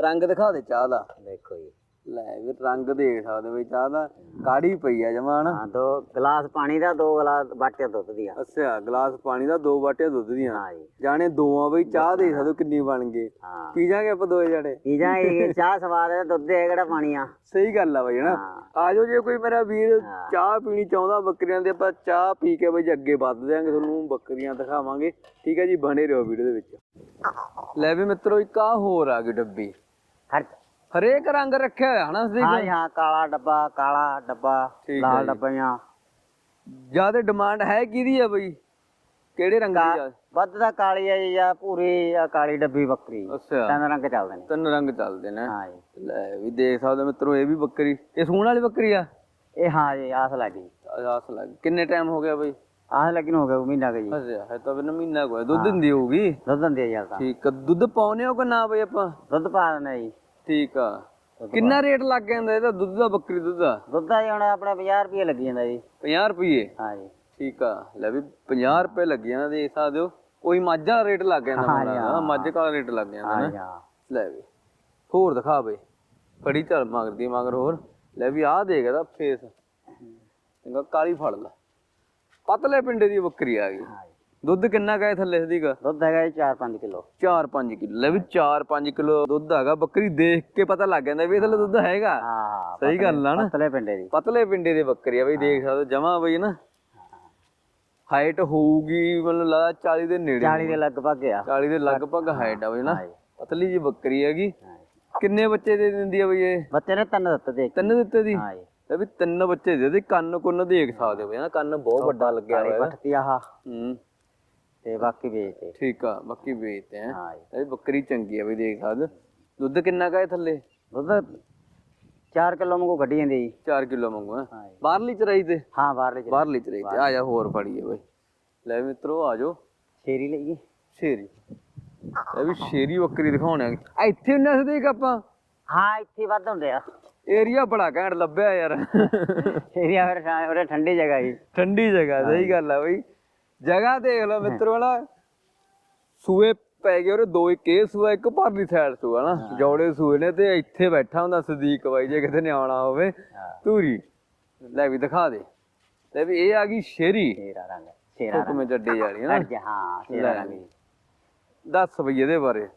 Speaker 1: ਰੰਗ ਦਿਖਾ ਦੇ ਚਾਹ ਦਾ।
Speaker 2: ਦੇਖੋ ਜੀ।
Speaker 1: ਲੈ ਵੀ ਰੰਗ ਦੇਖ ਸਕਦੇ ਬਈ ਚਾਹ ਦਾ ਕਾੜੀ ਪਈ ਆ ਜਮਾ ਹਨਾ?
Speaker 2: ਹਾਂ ਦੋ ਗਲਾਸ ਪਾਣੀ ਦਾ ਦੋ ਗਲਾਸ ਬਾਟੇ ਦੁੱਧ ਦੀਆਂ।
Speaker 1: ਅੱਛਾ ਗਲਾਸ ਪਾਣੀ ਦਾ ਦੋ ਬਾਟੀਆਂ ਦੁੱਧ ਦੀਆਂ।
Speaker 2: ਹਾਂ ਜੀ।
Speaker 1: ਜਾਣੇ ਦੋਆਂ ਬਈ ਚਾਹ ਦੇਖ ਸਕਦੇ ਕਿੰਨੀ ਬਣ ਗਈ।
Speaker 2: ਹਾਂ।
Speaker 1: ਪੀ ਜਾਾਂਗੇ ਆਪਾਂ ਦੋਏ ਜਾਣੇ?
Speaker 2: ਕੀ ਜਾਂ ਇਹ ਚਾਹ ਸਵਾਦ ਹੈ ਦੁੱਧ ਹੈ ਕਿਹੜਾ ਪਾਣੀ ਆ
Speaker 1: ਸਹੀ ਗੱਲ ਆ ਬਈ ਹਨਾ? ਆਜੋ ਜੇ ਕੋਈ ਮੇਰਾ ਵੀਰ। ਚਾਹ ਪੀਣੀ ਚਾਹੁੰਦਾ ਬੱਕਰੀਆਂ ਦੇ ਆਪਾਂ ਚਾਹ ਪੀ ਕੇ ਬਈ ਅੱਗੇ ਵੱਧ ਦਿਆਂਗੇ ਤੁਹਾਨੂੰ ਬੱਕਰੀਆਂ ਦਿਖਾਵਾਂਗੇ। ਠੀਕ ਹੈ ਜੀ ਬਣੇ ਰਹੋ ਵੀਡੀਓ ਦੇ ਵਿੱਚ। ਲੈ ਵੀ ਮਿੱਤਰੋ ਇੱਕ ਆ ਹੋਰ ਆ ਗਈ ਡੱਬੀ।
Speaker 2: ਹਰ
Speaker 1: ਹਰੇਕ ਰੰਗ ਰੱਖਿਆ ਹੋਇਆ ਸਦੀਕ
Speaker 2: ਹਾਂ ਜੀ, ਹਾਂ ਕਾਲਾ ਡੱਬਾ ਕਾਲਾ ਡੱਬਾ
Speaker 1: ਠੀਕ ਹੈ
Speaker 2: ਲਾਲ
Speaker 1: ਜੀ।
Speaker 2: ਡੱਬੀਆਂ।
Speaker 1: ਜ਼ਿਆਦਾ ਡਿਮਾਂਡ ਹੈ ਕਿਹਦੀ ਆ ਬਈ? ਕਿਹੜੇ ਰੰਗ ਦੀ ਆ?
Speaker 2: ਵੱਧ ਤਾਂ ਕਾਲੀ ਆ ਜੀ ਜਾਂ ਪੂਰੀ ਆ ਕਾਲੀ ਡੱਬੀ ਬੱਕਰੀ।
Speaker 1: ਅੱਛਾ।
Speaker 2: ਤਿੰਨ ਰੰਗ ਚੱਲਦੇ ਨੇ।
Speaker 1: ਤਿੰਨ ਰੰਗ ਚੱਲਦੇ ਨੇ।
Speaker 2: ਹਾਂ ਜੀ।
Speaker 1: ਲੈ ਵੀ ਦੇਖ ਸਕਦੇ ਹੋ ਮਿੱਤਰੋ ਇਹ ਵੀ ਬੱਕਰੀ। ਇਹ ਸੂਣ ਵਾਲੀ ਬੱਕਰੀ ਆ?
Speaker 2: ਇਹ ਹਾਂ ਜੀ ਆਸ ਲੱਗੀ
Speaker 1: ਆਸ ਲੱਗ ਕਿੰਨੇ ਟਾਈਮ ਹੋ ਗਿਆ ਬਈ?
Speaker 2: ਆਸ ਲੱਗੀ ਨੂੰ ਹੋ ਗਿਆ ਕੋਈ ਮਹੀਨਾ ਕੁ ਜੀ।
Speaker 1: ਅੱਛਾ ਹੈ ਤਾਂ ਬਿਨ ਮਹੀਨਾ ਕੋਈ ਦੁੱਧ ਦਿੰਦੀ ਹੋਊਗੀ?
Speaker 2: ਦੁੱਧ ਦਿੰਦੀ ਆ ਜੀ ਹਾਲੇ ਤਾਂ।
Speaker 1: ਠੀਕ ਆ। ਦੁੱਧ ਪਾਉਨੇ ਹੋ ਕਿ ਨਾ ਬਈ ਆਪਾਂ?
Speaker 2: ਦੁੱਧ ਪਾ ਦਿੰਦੇ ਜੀ।
Speaker 1: ਠੀਕ ਆ। ਕਿੰਨਾ ਰੇਟ ਲੱਗ ਜਾਂਦਾ ਇਹਦਾ ਦੁੱਧ ਦਾ ਬੱਕਰੀ ਦੁੱਧ ਦਾ?
Speaker 2: ਦੁੱਧ ਦਾ ਜੀ ਹੁਣ ਆਪਣੇ 50 ਰੁਪਏ ਲੱਗੀ ਜਾਂਦਾ ਜੀ।
Speaker 1: 50 ਰੁਪਏ
Speaker 2: ਹਾਂ ਜੀ।
Speaker 1: ਠੀਕ ਆ। ਲੈ ਵੀ 50 ਰੁਪਏ ਲੱਗ ਜਾਂਦਾ ਦੇਖ ਸਕਦੇ ਹੋ। ਕੋਈ ਮੱਝ ਰੇਟ ਲੱਗ ਜਾਂਦਾ
Speaker 2: ਹਾਂ
Speaker 1: ਮੱਝ ਵਾਲਾ ਰੇਟ ਲੱਗ ਜਾਂਦਾ
Speaker 2: ਹਾਂ
Speaker 1: ਨਾ। ਲੈ ਵੀ ਹੋਰ ਦਿਖਾ ਬਈ। ਬੜੀ ਚੱਲ ਮਗਰਦੀ ਮਗਰ ਹੋਰ। ਲੈ ਵੀ ਆਹ ਦੇਖ ਇਹਦਾ ਫੇਸ ਚੰਗਾ ਕਾਲੀ ਫੜ ਲੈ। ਪਤਲੇ ਪਿੰਡੇ ਦੀ ਬੱਕਰੀ ਆ ਗਈ। ਦੁੱਧ ਕਿੰਨਾ ਕਹੇ ਥੱਲੇ ਸੀਗਾ
Speaker 2: ਦੁੱਧ ਹੈਗਾ ਜੀ 4-5 ਕਿਲੋ।
Speaker 1: 4-5 ਕਿਲੋ। ਲੈ ਵੀ 4-5 ਕਿਲੋ ਦੁੱਧ ਹੈਗਾ। ਬੱਕਰੀ ਦੇਖ ਕੇ ਪਤਾ ਲੱਗ ਜਾਂਦਾ ਵੀ ਇਹ ਥੱਲੇ ਦੁੱਧ ਹੈਗਾ।
Speaker 2: ਹਾਂ ਹਾਂ
Speaker 1: ਸਹੀ ਗੱਲ ਆ ਨਾ।
Speaker 2: ਪਤਲੇ ਪਿੰਡੇ ਦੀ।
Speaker 1: ਪਤਲੇ ਪਿੰਡੇ ਦੀ ਬੱਕਰੀ ਆ ਬਈ ਦੇਖ ਸਕਦੇ ਜਮਾ ਬਈ ਨਾ। ਹਾਈਟ ਹੋਊਗੀ ਮਤਲਬ ਲਾ 40 ਦੇ ਨੇੜੇ
Speaker 2: 40 ਦੇ ਲਗਭਗ ਆ।
Speaker 1: 40 ਦੇ ਲਗਭਗ ਹਾਈਟ ਆ ਬਈ ਨਾ।
Speaker 2: ਹਾਂ
Speaker 1: ਪਤਲੀ ਜੀ ਬੱਕਰੀ ਹੈਗੀ।
Speaker 2: ਹਾਂ।
Speaker 1: ਕਿੰਨੇ ਬੱਚੇ ਦੇ ਦਿੰਦੀ ਆ ਬਈ ਇਹ?
Speaker 2: ਬੱਚੇ ਨੇ ਤਿੰਨ ਦਿੱਤੇ ਦੇ
Speaker 1: ਤਿੰਨ ਦਿੱਤੇ ਦੀ?
Speaker 2: ਹਾਂ ਜੀ।
Speaker 1: ਵੀ ਤਿੰਨ ਬੱਚੇ ਦੇ ਦੇ ਕੰਨ ਕੁੰਨ ਦੇਖ ਸਕਦੇ ਹੋ ਬਈ ਨਾ। ਕੰਨ ਬਹੁਤ ਵੱਡਾ ਲੱਗਿਆ ਹੋਇਆ।
Speaker 2: ਪੱਠਤੀ ਆਹ।
Speaker 1: ਹੂੰ।
Speaker 2: ਤੇ ਬਾਕੀ ਵੇਚਦੇ
Speaker 1: ਠੀਕ ਆ ਬਾਕੀ ਵੇਚਦੇ ਆ
Speaker 2: ਹਾਂ ਜੀ।
Speaker 1: ਇਹ ਬੱਕਰੀ ਚੰਗੀ ਆ ਬਈ ਦੇਖ ਸਕਦੇ ਹੋ। ਦੁੱਧ ਕਿੰਨਾ ਕਾ ਹੈ ਥੱਲੇ?
Speaker 2: ਦੁੱਧ 4 ਕਿਲੋ ਵਾਂਗੂ ਕੱਢੀ ਜਾਂਦੀ ਜੀ।
Speaker 1: 4 ਕਿਲੋ ਮੰਗੂ ਹੈ।
Speaker 2: ਹਾਂ ਜੀ।
Speaker 1: ਬਾਹਰਲੀ ਚਰਾਈ ਤੇ?
Speaker 2: ਹਾਂ ਬਾਹਰਲੇ ਚ
Speaker 1: ਬਾਹਰਲੀ ਚਰਾਈ ਤੇ। ਆ ਜਾ ਹੋਰ ਫੜੀਏ ਬਈ। ਲੈ ਮਿੱਤਰੋ ਆ ਜਾਓ।
Speaker 2: ਸ਼ੇਰੀ ਲਈਏ
Speaker 1: ਸ਼ੇਰੀ ਇਹ ਵੀ ਸ਼ੇਰੀ ਬੱਕਰੀ ਦਿਖਾਉਣੇ ਆ ਇੱਥੇ ਉਹਨਾਂ ਸਦੀਕ ਆਪਾਂ?
Speaker 2: ਹਾਂ ਇੱਥੇ ਵੱਧ ਹੁੰਦੇ ਆ।
Speaker 1: ਏਰੀਆ ਬੜਾ ਘੈਂਟ ਲੱਭਿਆ ਯਾਰ। (laughs)
Speaker 2: ਏਰੀਆ ਫਿਰ ਉਰੇ ਠੰਡੀ ਜਗ੍ਹਾ ਜੀ।
Speaker 1: ਠੰਡੀ ਜਗ੍ਹਾ ਸਹੀ ਗੱਲ ਆ ਬਈ। ਜਗ੍ਹਾ ਦੇਖ ਲਓ ਮਿੱਤਰੋ ਨਾ ਸੂਏ ਪੈ ਗਏ ਉਹਦੇ ਦੋ ਇੱਕ ਇਹ ਸੂਆ ਇੱਕ ਪਰਲੀ ਸਾਈਡ ਸੂਆ ਨਾ ਜੋੜੇ ਸੂਏ ਨੇ ਤੇ ਇੱਥੇ ਬੈਠਾ ਹੁੰਦਾ ਸਦੀਕ ਬਾਈ ਜੇ ਕਿਤੇ ਨੇ ਆਉਣਾ ਹੋਵੇ ਧੂਰੀ ਲੈ ਵੀ ਦਿਖਾ ਦੇ। ਲੈ ਵੀ ਇਹ ਆ ਗਈ ਸ਼ੇਰੀ।
Speaker 2: ਸ਼ੇਰਾ ਰੰਗ ਸ਼ੇਰਾ ਰੰਗ।
Speaker 1: ਹੁਕਮੇ ਚੱਡੀ ਵਾਲੀ ਨਾ।
Speaker 2: ਅੱਛਾ ਹਾਂ ਸ਼ੇਰਾ। ਰੰਗ। ਜੀ
Speaker 1: ਦੱਸ ਬਈ ਇਹਦੇ ਬਾਰੇ।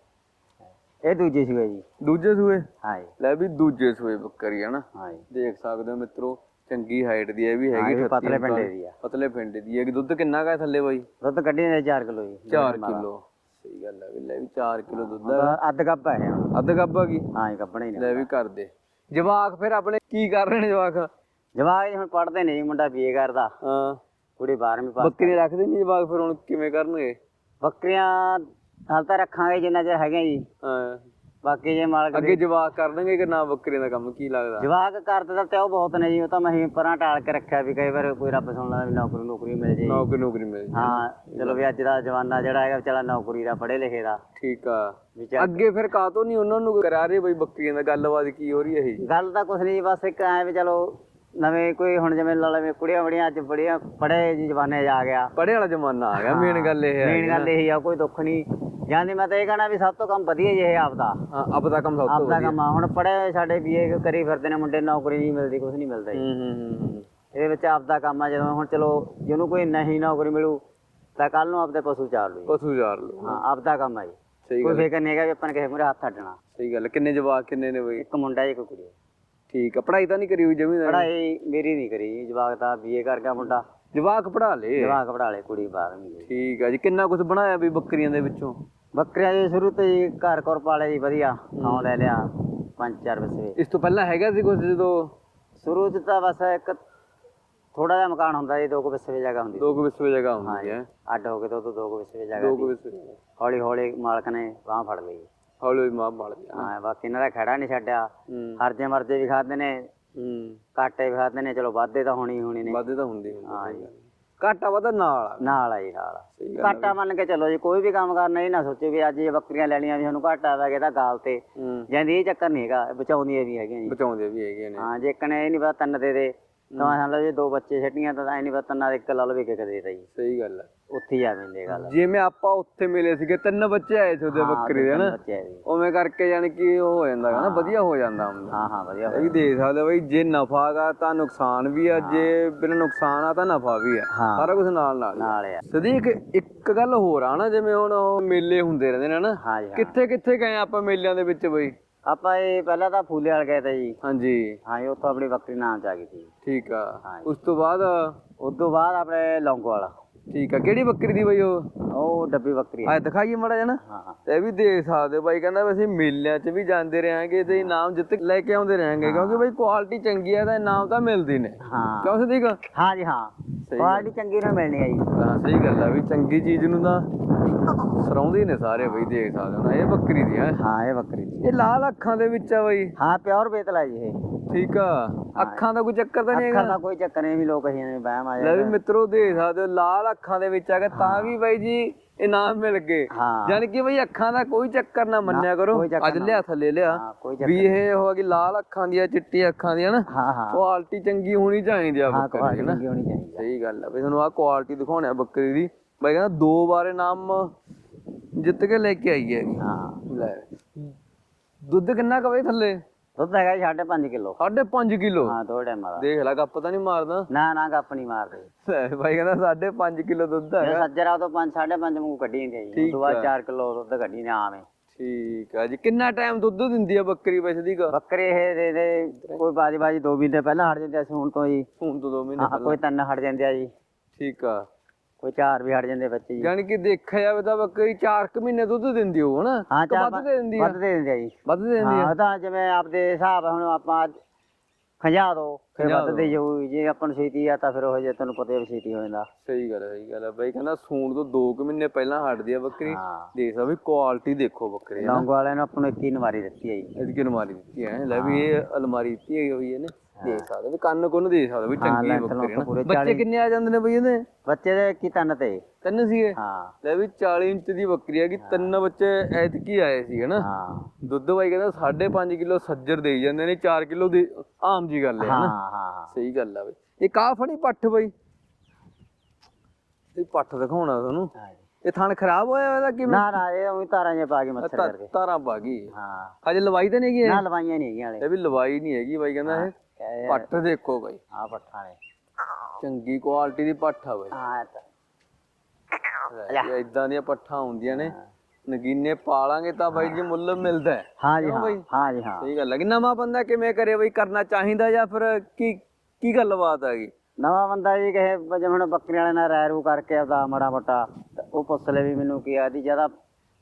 Speaker 2: ਇਹ ਦੂਜੇ ਸੀਗੇ ਜੀ।
Speaker 1: ਦੂਜੇ ਸੂਏ?
Speaker 2: ਹਾਂ
Speaker 1: ਲੈ ਵੀ ਦੂਜੇ ਸੂਏ ਬੱਕਰੀ ਹੈ ਨਾ ਦੇਖ ਸਕਦੇ ਹੋ ਮਿੱਤਰੋ ਚੰਗੀ ਹਾਈਟ ਦੀ ਹੈ ਇਹ ਵੀ
Speaker 2: ਹਾਂ,
Speaker 1: ਹੈਗੀ
Speaker 2: ਇਹ ਵੀ
Speaker 1: 38
Speaker 2: ਪਤਲੇ ਪਿੰਡੇ ਦੀ ਆ।
Speaker 1: ਪਤਲੇ ਪਿੰਡੇ ਦੀ। ਹੈ ਕਿ ਦੁੱਧ ਕਿੰਨਾ ਕਾ ਥੱਲੇ ਬਾਈ?
Speaker 2: ਦੁੱਧ ਕੱਢੀ ਨੇ 4 ਕਿਲੋ ਜੀ।
Speaker 1: 4 ਕਿਲੋ। ਸਹੀ ਗੱਲ ਹੈ ਵੀ ਲੈ ਵੀ 4 ਕਿਲੋ ਦੁੱਧ
Speaker 2: ਦੁੱਧ ਅੱਧ ਕੱਪ ਹੈ।
Speaker 1: ਅੱਧ ਗੱਬਾ ਕੀ?
Speaker 2: ਹਾਂ ਜੀ ਕੱਪੜੇ ਹੀ
Speaker 1: ਲੈ ਵੀ ਕਰ ਦੇ। ਜਵਾਕ ਫਿਰ ਆਪਣੇ ਕੀ ਕਰ ਰਹੇ ਨੇ ਜਵਾਕ?
Speaker 2: ਜਵਾਕ ਜੀ ਹੁਣ ਪੜਦੇ ਨੇ ਜੀ ਮੁੰਡਾ ਬੀਏ ਕਰਦਾ।
Speaker 1: ਹਾਂ।
Speaker 2: ਕੁੜੀ 12ਵੀਂ ਪਾਸ
Speaker 1: ਬੱਕਰੀ ਰੱਖਦੇ ਨਹੀਂ ਜਵਾਕ ਫਿਰ ਹੁਣ ਕਿਵੇਂ ਕਰਨਗੇ?
Speaker 2: ਬੱਕਰੀਆਂ ਹਾਲ ਤਾਂ ਰੱਖਾਂਗੇ ਜਿੰਨਾ ਚਿਰ ਹੈਗੇ ਜੀ।
Speaker 1: ਹਾਂ।
Speaker 2: ਬਾਕੀ ਜੇ ਮਾਲਕ
Speaker 1: ਅੱਗੇ ਜਵਾਕ ਕਰ ਦੇਣਗੇ ਕਿ ਨਾ ਬੱਕਰੀਆਂ ਦਾ ਕੰਮ ਕੀ ਲੱਗਦਾ?
Speaker 2: ਜਵਾਕ ਕਰਦੇ ਤਾਂ ਤੇ ਉਹ ਬਹੁਤ ਨੇ ਜੀ ਉਹ ਤਾਂ ਮੈਂ ਹੀ ਪਰਾਂ ਟਾਲ ਕੇ ਰੱਖਿਆ ਵੀ ਕਈ ਵਾਰ ਕੋਈ ਰੱਬ ਸੁਣ ਲੈਂਦਾ ਵੀ ਨੌਕਰੀ ਨੌਕਰੀ ਮਿਲ ਜੇ।
Speaker 1: ਨੌਕਰੀ ਨੌਕਰੀ ਮਿਲ ਜਾਏ।
Speaker 2: ਹਾਂ ਚਲੋ ਵੀ ਅੱਜ ਦਾ ਜਵਾਨਾ ਜਿਹੜਾ ਹੈਗਾ ਵਿਚਾਰਾ ਨੌਕਰੀ ਦਾ ਪੜ੍ਹੇ ਲਿਖੇ ਦਾ।
Speaker 1: ਠੀਕ ਆ।
Speaker 2: ਵੀ ਚੱਲ-
Speaker 1: ਅੱਗੇ ਫਿਰ ਕਾਤੋਂ ਨਹੀਂ ਉਹਨਾਂ ਨੂੰ ਕਰਾ ਰਹੇ ਬਈ ਬੱਕਰੀਆਂ ਦਾ? ਗੱਲਬਾਤ ਕੀ ਹੋ ਰਹੀ ਹੈ ਇਹ?
Speaker 2: ਗੱਲ ਤਾਂ ਕੁਛ ਨਹੀਂ ਬਸ ਇੱਕ ਐ ਵੀ ਚਲੋ ਨਵੇਂ ਕੋਈ ਹੁਣ ਜਿਵੇਂ ਲਾ ਲਵੇਂ ਕੁੜੀਆਂ ਬੜੀਆਂ ਅੱਜ ਬੜੀਆਂ ਪੜ੍ਹੇ ਜੀ ਜਵਾਨੇ 'ਚ ਆ ਗਿਆ।
Speaker 1: ਪੜ੍ਹੇ ਵਾਲਾ ਜ਼ਮਾਨਾ ਆ ਗਿਆ ਮੇਨ ਗੱਲ ਇਹ ਹੈ
Speaker 2: ਮੇਨ ਗੱਲ ਇਹੀ ਆ ਕੋਈ ਦੁੱਖ ਨਹੀਂ। ਜਾਂਦੀ ਮੈਂ ਤਾਂ ਇਹ ਕਹਣਾ ਵੀ ਸਭ ਤੋਂ ਕੰਮ ਵਧੀਆ ਜੀ ਇਹ ਆਪਦਾ।
Speaker 1: ਹਾਂ ਅਬ ਦਾ ਕੰਮ ਸਭ ਤੋਂ
Speaker 2: ਆਪਦਾ ਕੰਮ ਆ। ਹੁਣ ਪੜ੍ਹੇ ਸਾਡੇ ਬੀਏ ਕਰੀ ਫਿਰਦੇ ਨੇ ਮੁੰਡੇ ਨੌਕਰੀ ਨਹੀਂ ਮਿਲਦੀ ਕੁਛ ਨਹੀਂ ਮਿਲਦਾ ਜੀ।
Speaker 1: ਹੂੰ ਹੂੰ ਹੂੰ,
Speaker 2: ਇਹਦੇ ਵਿੱਚ ਆਪਦਾ ਕੰਮ ਆ ਜਦੋਂ ਹੁਣ ਚਲੋ ਜਿਹਨੂੰ ਕੋਈ ਨਹੀਂ ਨੌਕਰੀ ਮਿਲੂ ਤਾਂ ਕੱਲ ਨੂੰ ਆਪਦੇ ਪਸ਼ੂ ਚਾਰ ਲੂ।
Speaker 1: ਪਸ਼ੂ ਯਾਰ ਲੋ।
Speaker 2: ਹਾਂ ਆਪਦਾ ਕੰਮ ਆ ਜੀ।
Speaker 1: ਸਹੀ
Speaker 2: ਕੋਈ
Speaker 1: ਗੱਲ
Speaker 2: ਫਿਕਰ ਨਹੀਂ ਹੈਗਾ ਵੀ ਆਪਾਂ ਨੇ ਕਿਸੇ ਮੂਰੇ ਹੱਥ ਅੱਡਣਾ।
Speaker 1: ਸਹੀ ਗੱਲ ਕਿੰਨੇ ਜਵਾਕ ਕਿੰਨੇ ਨੇ ਬਈ?
Speaker 2: ਇੱਕ ਮੁੰਡਾ ਜੀ ਇੱਕ ਕੁੜੀ।
Speaker 1: ਠੀਕ ਆ ਪੜ੍ਹਾਈ ਤਾਂ ਨਹੀਂ ਕਰੀ ਹੋਈ ਜਮੀ
Speaker 2: ਪੜ੍ਹਾਈ ਮੇਰੀ ਨਹੀਂ ਕਰੀ ਜਵਾਕ ਤਾਂ ਬੀਏ ਕਰ ਗਿਆ ਮੁੰਡਾ।
Speaker 1: ਜਵਾਕ ਪੜਾ ਲੇ
Speaker 2: ਜਵਾਕ ਪੜ੍ਹਾ ਲੇ ਕੁੜੀ 12ਵੀਂ ਦੀ
Speaker 1: ਠੀਕ ਆ ਜੀ ਕਿੰਨਾ ਕੁਝ ਬਣਾਇਆ ਵੀ ਬੱਕਰੀਆਂ ਦੇ ਵਿੱਚੋਂ?
Speaker 2: ਬੱਕਰੀਆਂ ਜੀ ਸ਼ੁਰੂ ਤੋਂ ਹੀ ਘਰ ਘਰ ਪਾਲੇ ਜੀ ਵਧੀਆ। ਥਾਂ ਲੈ ਲਿਆ ਪੰਜ ਚਾਰ ਵਸੇ।
Speaker 1: ਇਸ ਤੋਂ ਪਹਿਲਾਂ ਹੈਗਾ ਸੀ ਕੁਝ ਜਦੋਂ?
Speaker 2: ਸ਼ੁਰੂ ਚ ਤਾਂ ਬਸ ਇੱਕ ਥੋੜਾ ਜਿਹਾ ਮਕਾਨ ਹੁੰਦਾ ਜੀ ਦੋ ਕੁ ਵਿਸਵੇ ਜਗ੍ਹਾ ਹੁੰਦੀ
Speaker 1: ਦੋ ਕੁ ਵਿਸਵੇ ਜਗ੍ਹਾ ਹੁੰਦੀ ਹੈ।
Speaker 2: ਅੱਡ ਹੋ ਕੇ ਤੋਂ ਦੋ ਕੁ ਵਿਸਵੇ ਜਗ੍ਹਾ
Speaker 1: ਦੋ
Speaker 2: ਸੀ।
Speaker 1: ਕੁ ਵਿਸਵੇ
Speaker 2: ਹੌਲੀ ਹੌਲੀ ਮਾਲਕ ਨੇ ਬਾਹ ਫੜ ਲਈ।
Speaker 1: ਹੌਲੀ ਮਾਂ ਬਣ ਗਿਆ।
Speaker 2: ਹਾਂ ਬਾਕੀ ਇਹਨਾਂ ਦਾ ਖੜਾ ਨਹੀਂ ਛੱਡਿਆ।
Speaker 1: ਹੂੰ।
Speaker 2: ਹਰਜੇ ਮਰਜੇ ਵੀ ਖਾਦੇ ਨੇ।
Speaker 1: ਹੂੰ।
Speaker 2: ਕਾਟੇ ਵੀ ਖਾਦੇ ਨੇ। ਚਲੋ ਵਾਧੇ ਤਾਂ ਹੋਣੀ ਹੋਣੀ ਨੇ।
Speaker 1: ਵਾਧੇ ਤਾਂ ਹੁੰਦੀ ਹੁੰਦੀ
Speaker 2: ਹਾਂ ਜੀ।
Speaker 1: ਘਾਟਾ ਵਾਧਾ ਨਾਲ ਆ।
Speaker 2: ਨਾਲ ਆ ਜੀ ਨਾਲ
Speaker 1: ਸਹੀ ਗੱਲ
Speaker 2: ਘਾਟਾ ਮੰਨ ਕੇ ਚੱਲੋ ਜੀ ਕੋਈ ਵੀ ਕੰਮ ਕਰਨਾ ਇਹ ਨਾ ਸੋਚੋ ਵੀ ਅੱਜ ਇਹ ਬੱਕਰੀਆਂ ਲੈਣੀਆਂ ਵੀ ਸਾਨੂੰ ਘਾਟਾ ਪੈ ਗਿਆ ਤਾਂ ਗਾਲ ਤੇ।
Speaker 1: ਹੂੰ।
Speaker 2: ਜਾਂਦੀ ਇਹ ਚੱਕਰ ਨਹੀਂ ਹੈਗਾ ਬਚਾਉਂਦੀਆਂ ਵੀ ਹੈਗੀਆਂ ਜੀ।
Speaker 1: ਬਚਾਉਂਦੇ ਵੀ ਹੈਗੇ ਨੇ।
Speaker 2: ਹਾਂ ਜੇ ਕਨੇ ਇਹ ਨਹੀਂ ਪਤਾ ਤਿੰਨ ਦੇ ਦੇ ਤਾਂ ਸਮਝ ਲਓ ਜੇ ਦੋ ਬੱਚੇ ਛੱਡੀਆਂ ਤਾਂ ਐ ਨਹੀਂ ਪਤਾ ਦੇ ਇੱਕ ਲਾ ਲਵੇ ਕਿ ਦੇ ਤਾ ਜੀ
Speaker 1: ਸਹੀ ਗੱਲ ਹੈ।
Speaker 2: ਉੱਥੇ ਹੀ ਆ ਮੈਂਦੇ ਗੱਲ।
Speaker 1: ਜਿਵੇਂ ਆਪਾਂ ਉੱਥੇ ਮਿਲੇ ਸੀਗੇ ਤਿੰਨ ਬੱਚੇ ਆਏ ਸੀ ਉਹਦੇ ਬੱਕਰੀ ਦੇ ਹਨਾ?
Speaker 2: ਬੱਚੇ ਆ ਜੀ
Speaker 1: ਉਵੇਂ ਕਰਕੇ ਯਾਨੀ ਕਿ ਉਹ ਹੋ ਜਾਂਦਾ ਹੈ ਨਾ ਵਧੀਆ ਹੋ ਜਾਂਦਾ ਹੁੰਦਾ।
Speaker 2: ਹਾਂ ਹਾਂ ਵਧੀਆ
Speaker 1: ਇਹ ਵੀ ਦੇਖ ਸਕਦੇ ਹੋ ਬਈ ਜੇ ਨਫਾ ਗਾ ਤਾਂ ਨੁਕਸਾਨ ਵੀ ਆ ਜੇ ਬਿਨਾਂ ਨੁਕਸਾਨ ਆ ਤਾਂ ਨਫਾ ਵੀ ਆ।
Speaker 2: ਹਾਂ।
Speaker 1: ਸਾਰਾ ਕੁਝ ਨਾਲ ਨਾਲ ਹੀ ਆ।
Speaker 2: ਨਾਲ ਆ।
Speaker 1: ਸਦੀਕ ਇੱਕ ਗੱਲ ਹੋਰ ਆ ਨਾ ਜਿਵੇਂ ਹੁਣ ਉਹ ਮੇਲੇ ਹੁੰਦੇ ਰਹਿੰਦੇ ਨੇ ਨਾ
Speaker 2: ਹਾਂ ਜੀ ਹਾਂ।
Speaker 1: ਕਿੱਥੇ ਕਿੱਥੇ ਗਏ ਆਪਾਂ ਮੇਲਿਆਂ ਦੇ ਵਿੱਚ ਬਈ?
Speaker 2: ਆਪਾਂ ਇਹ ਪਹਿਲਾਂ ਤਾਂ ਫੂਲੇ ਵਾਲ ਗਏ ਤੇ ਜੀ।
Speaker 1: ਹਾਂਜੀ।
Speaker 2: ਹਾਂ ਜੀ ਉੱਥੋਂ ਆਪਣੀ ਬੱਕਰੀ ਨਾਮ ਚ ਆ ਗਈ ਸੀ।
Speaker 1: ਠੀਕ ਆ।
Speaker 2: ਹਾਂ ਜੀ।
Speaker 1: ਉਸ ਤੋਂ ਬਾਅਦ?
Speaker 2: ਉਸ ਤੋਂ ਬਾਅਦ ਆਪਣੇ ਲੌਂਗੋ ਵਾਲਾ।
Speaker 1: ਠੀਕ ਆ। ਕਿਹੜੀ ਬੱਕਰੀ ਦੀ ਬਈ ਉਹ?
Speaker 2: ਉਹ ਡੱਬੀ ਬੱਕਰੀ ਆ।
Speaker 1: ਆ ਦਿਖਾਈਏ ਮੜਾ ਜਣਾ
Speaker 2: ਹਾਂ ਹਾਂ।
Speaker 1: ਤੇ ਇਹ ਵੀ ਦੇਖ ਸਕਦੇ ਹੋ ਬਾਈ ਕਹਿੰਦਾ ਵੀ ਅਸੀਂ ਮੇਲਿਆਂ 'ਚ ਵੀ ਜਾਂਦੇ ਰਹਾਂਗੇ ਤੇ ਇਨਾਮ ਜਿੱਤ ਲੈ ਕੇ ਆਉਂਦੇ ਰਹਾਂਗੇ ਕਿਉਂਕਿ ਬਈ ਕੁਆਲਿਟੀ ਚੰਗੀ ਹੈ ਤਾਂ ਇਨਾਮ ਤਾਂ ਮਿਲਦੇ ਨੇ।
Speaker 2: ਹਾਂ।
Speaker 1: ਕਿਉਂ ਸਦੀਕ
Speaker 2: ਹਾਂ ਜੀ ਹਾਂ।
Speaker 1: ਸਹੀ
Speaker 2: ਕੁਆਲਿਟੀ ਚੰਗੀ ਨੂੰ ਮਿਲਣੀ ਆ ਜੀ।
Speaker 1: ਹਾਂ ਸਹੀ ਗੱਲ ਆ ਵੀ ਚੰਗੀ ਚੀਜ਼ ਨੂੰ ਤਾਂ ਸਰਾਉਂਦੇ ਨੇ ਸਾਰੇ ਬਈ ਦੇਖ ਸਕਦੇ ਹੋ ਇਹ ਬੱਕਰੀ ਦੀ ਹੈ
Speaker 2: ਹਾਂ ਇਹ ਬੱਕਰੀ ਦੀ
Speaker 1: ਇਹ ਲਾਲ ਅੱਖਾਂ ਦੇ ਵਿੱਚ ਆ ਬਈ।
Speaker 2: ਹਾਂ ਪਿਓਰ ਬੇਤਲ ਜੀ ਇਹ।
Speaker 1: ਠੀਕ ਆ ਅੱਖਾਂ ਦਾ ਕੋਈ ਚੱਕਰ ਤਾਂ ਨਹੀਂ
Speaker 2: ਅੱਖਾਂ
Speaker 1: ਹੈਗਾ?
Speaker 2: ਦਾ ਕੋਈ ਚੱਕਰ ਨਹੀਂ ਵੀ ਲੋਕ ਅਸੀਂ ਬਹਿਮ ਆ
Speaker 1: ਲੈ ਵੀ ਮਿੱਤਰੋ ਦੇਖ ਸਕਦੇ ਹੋ ਲਾਲ ਅੱਖਾਂ ਦੇ ਵਿੱਚ ਆ ਕੇ ਤਾਂ ਵੀ ਬਾਈ ਜੀ ਇਨਾਮ ਮਿਲ ਗਏ।
Speaker 2: ਹਾਂ।
Speaker 1: ਯਾਨੀ ਕਿ ਬਈ ਅੱਖਾਂ ਦਾ ਕੋਈ ਚੱਕਰ ਨਾ ਮੰਨਿਆ ਕਰੋ।
Speaker 2: ਕੋਈ ਚੱਕਰ
Speaker 1: ਅੱਜ
Speaker 2: ਨਾ।
Speaker 1: ਲਿਆ ਥੱਲੇ ਲਿਆ।
Speaker 2: ਹਾਂ ਕੋਈ ਚੱਕਰ
Speaker 1: ਵੀ ਇਹ ਹੋ ਗਈ ਲਾਲ ਅੱਖਾਂ ਦੀ ਆ ਚਿੱਟੀ ਅੱਖਾਂ ਦੀ ਆ ਨਾ।
Speaker 2: ਹਾਂ ਹਾਂ।
Speaker 1: ਕੁਆਲਿਟੀ ਚੰਗੀ ਹੋਣੀ ਚਾਹੀਦੀ ਆ
Speaker 2: ਹਾਂ
Speaker 1: ਬੱਕਰੀ
Speaker 2: ਕੁਆਲਿਟੀ
Speaker 1: ਦੀ ਨਾ।
Speaker 2: ਚੰਗੀ ਹੋਣੀ ਚਾਹੀਦੀ ਆ।
Speaker 1: ਸਹੀ ਗੱਲ ਆ। ਬਈ ਤੁਹਾਨੂੰ ਆ ਕੁਆਲਿਟੀ ਦਿਖਾਉਣਾ ਬੱਕਰੀ ਦੀ। ਬਾਈ ਕਹਿੰਦਾ ਦੋ ਵਾਰ ਇਨਾਮ ਜਿੱਤ ਕੇ ਲੈ ਕੇ ਆਈ ਹੈ
Speaker 2: ਹਾਂ।
Speaker 1: ਲੈ। ਦੁੱਧ ਕਿੰਨਾ ਕੁ ਬਈ ਥੱਲੇ?
Speaker 2: ਦੁੱਧ ਹੈਗਾ ਜੀ 5.5 ਕਿਲੋ।
Speaker 1: 5.5 ਕਿਲੋ?
Speaker 2: ਹਾਂ ਟਾਈਮਾਂ ਦਾ
Speaker 1: ਦੇਖ ਲੈ ਗੱਪ ਤਾਂ ਨਹੀਂ ਮਾਰਦਾ।
Speaker 2: ਨਾ ਨਾ ਗੱਪ ਨਹੀਂ ਮਾਰਦੇ।
Speaker 1: ਲੈ ਬਾਈ ਕਹਿੰਦਾ 5.5 ਕਿਲੋ ਦੁੱਧ
Speaker 2: ਇਹ
Speaker 1: ਹੈਗਾ
Speaker 2: ਸੱਜਰਾ ਤੋਂ 5 5.5 ਮੂੰਹ ਕੱਢੀ ਜਾਂਦੀ ਜੀ।
Speaker 1: ਠੀਕ
Speaker 2: ਉਸ ਤੋਂ ਬਾਅਦ
Speaker 1: ਆ।
Speaker 2: 4 ਕਿਲੋ ਦੁੱਧ ਕੱਢੀ ਨੇ ਹੈ
Speaker 1: ਠੀਕ ਆ ਜੀ। ਕਿੰਨਾ ਟਾਈਮ ਦੁੱਧ ਦਿੰਦੀ ਆ ਬੱਕਰੀ ਵੈਸਦੀ ਕਾ
Speaker 2: ਬੱਕਰੇ ਇਹ ਦੇ ਦੇ ਕੋਈ ਬਾਜੀ ਬਾਜੀ ਦੋ ਮਹੀਨੇ ਪਹਿਲਾਂ ਹਟ ਜਾਂਦੇ ਸੀ ਹੁਣ ਤੋਂ ਜੀ।
Speaker 1: ਹੁਣ ਤੋਂ 2 ਮਹੀਨੇ
Speaker 2: ਹਾਂ
Speaker 1: ਪਹਿਲਾਂ।
Speaker 2: ਕੋਈ ਤਿੰਨ ਹਟ ਜਾਂਦੇ ਆ ਜੀ।
Speaker 1: ਠੀਕ ਆ।
Speaker 2: ਕੋਈ ਚਾਰ ਵੀ ਹਟ ਜਾਂਦੇ ਬੱਚੇ ਜੀ।
Speaker 1: ਯਾਨੀ ਕਿ ਦੇਖਿਆ ਜਾਵੇ ਤਾਂ ਬੱਕਰੀ 4 ਕੁ ਮਹੀਨੇ ਦੁੱਧ ਦਿੰਦੀ ਹੋ ਹਨਾ?
Speaker 2: ਹਾਂ
Speaker 1: ਕਿ
Speaker 2: ਚਾਰ
Speaker 1: ਵੱਧ ਦੇ ਦਿੰਦੀ ਆ।
Speaker 2: ਵੱਧ ਦੇ ਦਿੰਦੇ ਆ ਜੀ।
Speaker 1: ਵੱਧ ਦੇ ਦਿੰਦੀ ਆ।
Speaker 2: ਹਾਂ ਉਹ ਤਾਂ ਜਿਵੇਂ ਆਪਦੇ ਹਿਸਾਬ ਆ, ਹੁਣ ਆਪਾਂ ਖੰਜਾ ਦੋ ਫਿਰ ਵੱਧ ਦੇ। ਜਾਊ। ਜੇ ਆਪਾਂ ਨੂੰ ਛੇਤੀ ਆ ਤਾਂ ਫਿਰ ਉਹ ਜੇ ਤੁਹਾਨੂੰ ਪਤਾ ਹੀ ਛੇਤੀ ਹੋ ਜਾਂਦਾ।
Speaker 1: ਸਹੀ ਗੱਲ ਹੈ ਸਹੀ ਗੱਲ ਹੈ ਬਾਈ ਕਹਿੰਦਾ ਸੂਣ ਤੋਂ 2 ਕੁ ਮਹੀਨੇ ਪਹਿਲਾਂ ਹਟਦੀ ਆ ਬੱਕਰੀ।
Speaker 2: ਹਾਂ।
Speaker 1: ਦੇਖ ਸਕਦੇ ਵੀ ਕੁਆਲਿਟੀ ਦੇਖੋ ਬੱਕਰੀ ਦੀ
Speaker 2: ਲੌਂਗ ਵਾਲਿਆਂ ਨੂੰ ਆਪਾਂ ਨੂੰ ਇੱਕ ਹੀ ਨਵਾਰੀ ਦਿੱਤੀ ਹੈ ਜੀ।
Speaker 1: ਇਹਦੀ ਕਿ ਅਲਮਾਰੀ ਦਿੱਤੀ ਹੈ ਲੈ ਵੀ ਇਹ ਅਲਮਾਰੀ ਦਿੱਤੀ ਹੋਈ ਹੈ ਨੇ। ਦੇਖ ਸਕਦੇ ਵੀ ਕੰਨ ਕੋਨ ਦੇਖ ਸਕਦੇ ਵੀ
Speaker 2: ਹਾਂ,
Speaker 1: ਚੰਗੀ ਹੈ
Speaker 2: length
Speaker 1: ਬੱਕਰੀ
Speaker 2: ਲੁੱਕ ਪੂਰੇ
Speaker 1: ਨਾ ਬੱਚੇ
Speaker 2: 40
Speaker 1: ਕਿੰਨੇ ਆ ਜਾਂਦੇ ਨੇ ਬਈ ਇਹਦੇ?
Speaker 2: ਬੱਚੇ ਦੇ ਕੀ ਤਨ ਤੇ।
Speaker 1: ਤਿੰਨ ਸੀਗੇ?
Speaker 2: ਹਾਂ।
Speaker 1: ਲੈ ਵੀ 40 ਇੰਚ ਦੀ ਬੱਕਰੀ ਹੈਗੀ ਤਿੰਨ ਬੱਚੇ ਐਤਕੀ ਆਏ ਸੀ ਹਨਾ?
Speaker 2: ਹਾਂ।
Speaker 1: ਦੁੱਧ ਬਾਈ ਕਹਿੰਦਾ 5.5 ਕਿਲੋ ਸੱਜਰ ਦੇਈ ਜਾਂਦੇ ਨੇ 4 ਕਿਲੋ ਦੀ ਆਮ ਜੀ ਗੱਲ ਹੈ
Speaker 2: ਹਾਂ
Speaker 1: ਹਨਾ?
Speaker 2: ਹਾਂ ਹਾਂ
Speaker 1: ਸਹੀ ਗੱਲ ਆ ਬਈ। ਇਹ ਕਾ ਫੜੀ ਪੱਠ ਬਈ। ਇਹ ਪੱਠ ਦਿਖਾਉਣਾ ਤੁਹਾਨੂੰ।
Speaker 2: ਹਾਂ ਜੀ।
Speaker 1: ਇਹ ਥਣ ਖਰਾਬ ਹੋਇਆ ਹੋਇਆ ਇਹਦਾ ਕਿਵੇਂ
Speaker 2: ਨਾ ਨਾ ਇਹ ਉਹੀ ਤਾਰਾਂ ਜੇ ਪਾ ਕੇ ਮੱਛਰ ਕਰਕੇ।
Speaker 1: ਤਾਰਾਂ ਪਾ ਗਈ
Speaker 2: ਹਾਂ।
Speaker 1: ਹਜੇ ਲਵਾਈ ਤਾਂ ਨਹੀਂ ਹੈਗੀ
Speaker 2: ਨਾ
Speaker 1: ਇਹ?
Speaker 2: ਲਵਾਈਆਂ ਨਹੀਂ ਹੈਗੀਆਂ
Speaker 1: ਇਹ
Speaker 2: ਵਾਲੇ
Speaker 1: ਵੀ ਲਵਾਈ ਨਹੀਂ ਹੈਗੀ ਬਾਈ ਕਹਿੰਦਾ ਇਹ।
Speaker 2: ਇਹ
Speaker 1: ਪੱਠ ਦੇਖੋ ਬਾਈ।
Speaker 2: ਹਾਂ ਪੱਠਾ ਨੇ।
Speaker 1: ਚੰਗੀ ਕੁਆਲਿਟੀ ਦੀ ਪੱਠ ਆ ਬਾਈ।
Speaker 2: ਹਾਂ ਇਹ ਤਾਂ।
Speaker 1: ਇਦਾਂ ਦੀਆਂ ਪੱਠਾਂ ਹੁੰਦੀਆਂ ਨੇ ਨਗੀਨੇ ਪਾਲਾਂਗੇ ਤਾਂ ਬਾਈ ਜੀ ਮੁੱਲ ਮਿਲਦਾ ਹੈ।
Speaker 2: ਹਾਂ ਜੀ ਹਾਂ? ਹਾਂ। ਜੀ ਹਾਂ।
Speaker 1: ਸਹੀ ਗੱਲ ਹੈ ਕਿ ਨਵਾਂ ਬੰਦਾ ਕਿਵੇਂ ਕਰੇ ਬਈ ਕਰਨਾ ਚਾਹੀਦਾ ਜਾਂ ਫਿਰ ਕੀ ਕੀ ਗੱਲਬਾਤ ਹੈਗੀ
Speaker 2: ਨਵਾਂ ਬੰਦਾ ਜੀ ਕਹੇ ਜਿਵੇਂ ਹੁਣ ਬੱਕਰੀਆਂ ਵਾਲੇ ਨਾਲ ਰਹਿ ਰੂ ਕਰਕੇ ਆਪਦਾ ਮਾੜਾ ਮੋਟਾ ਤੇ ਉਹ ਪੁੱਛ ਲੈ ਵੀ ਮੈਨੂੰ ਕੀ ਆਦੀ ਜ਼ਿਆਦਾ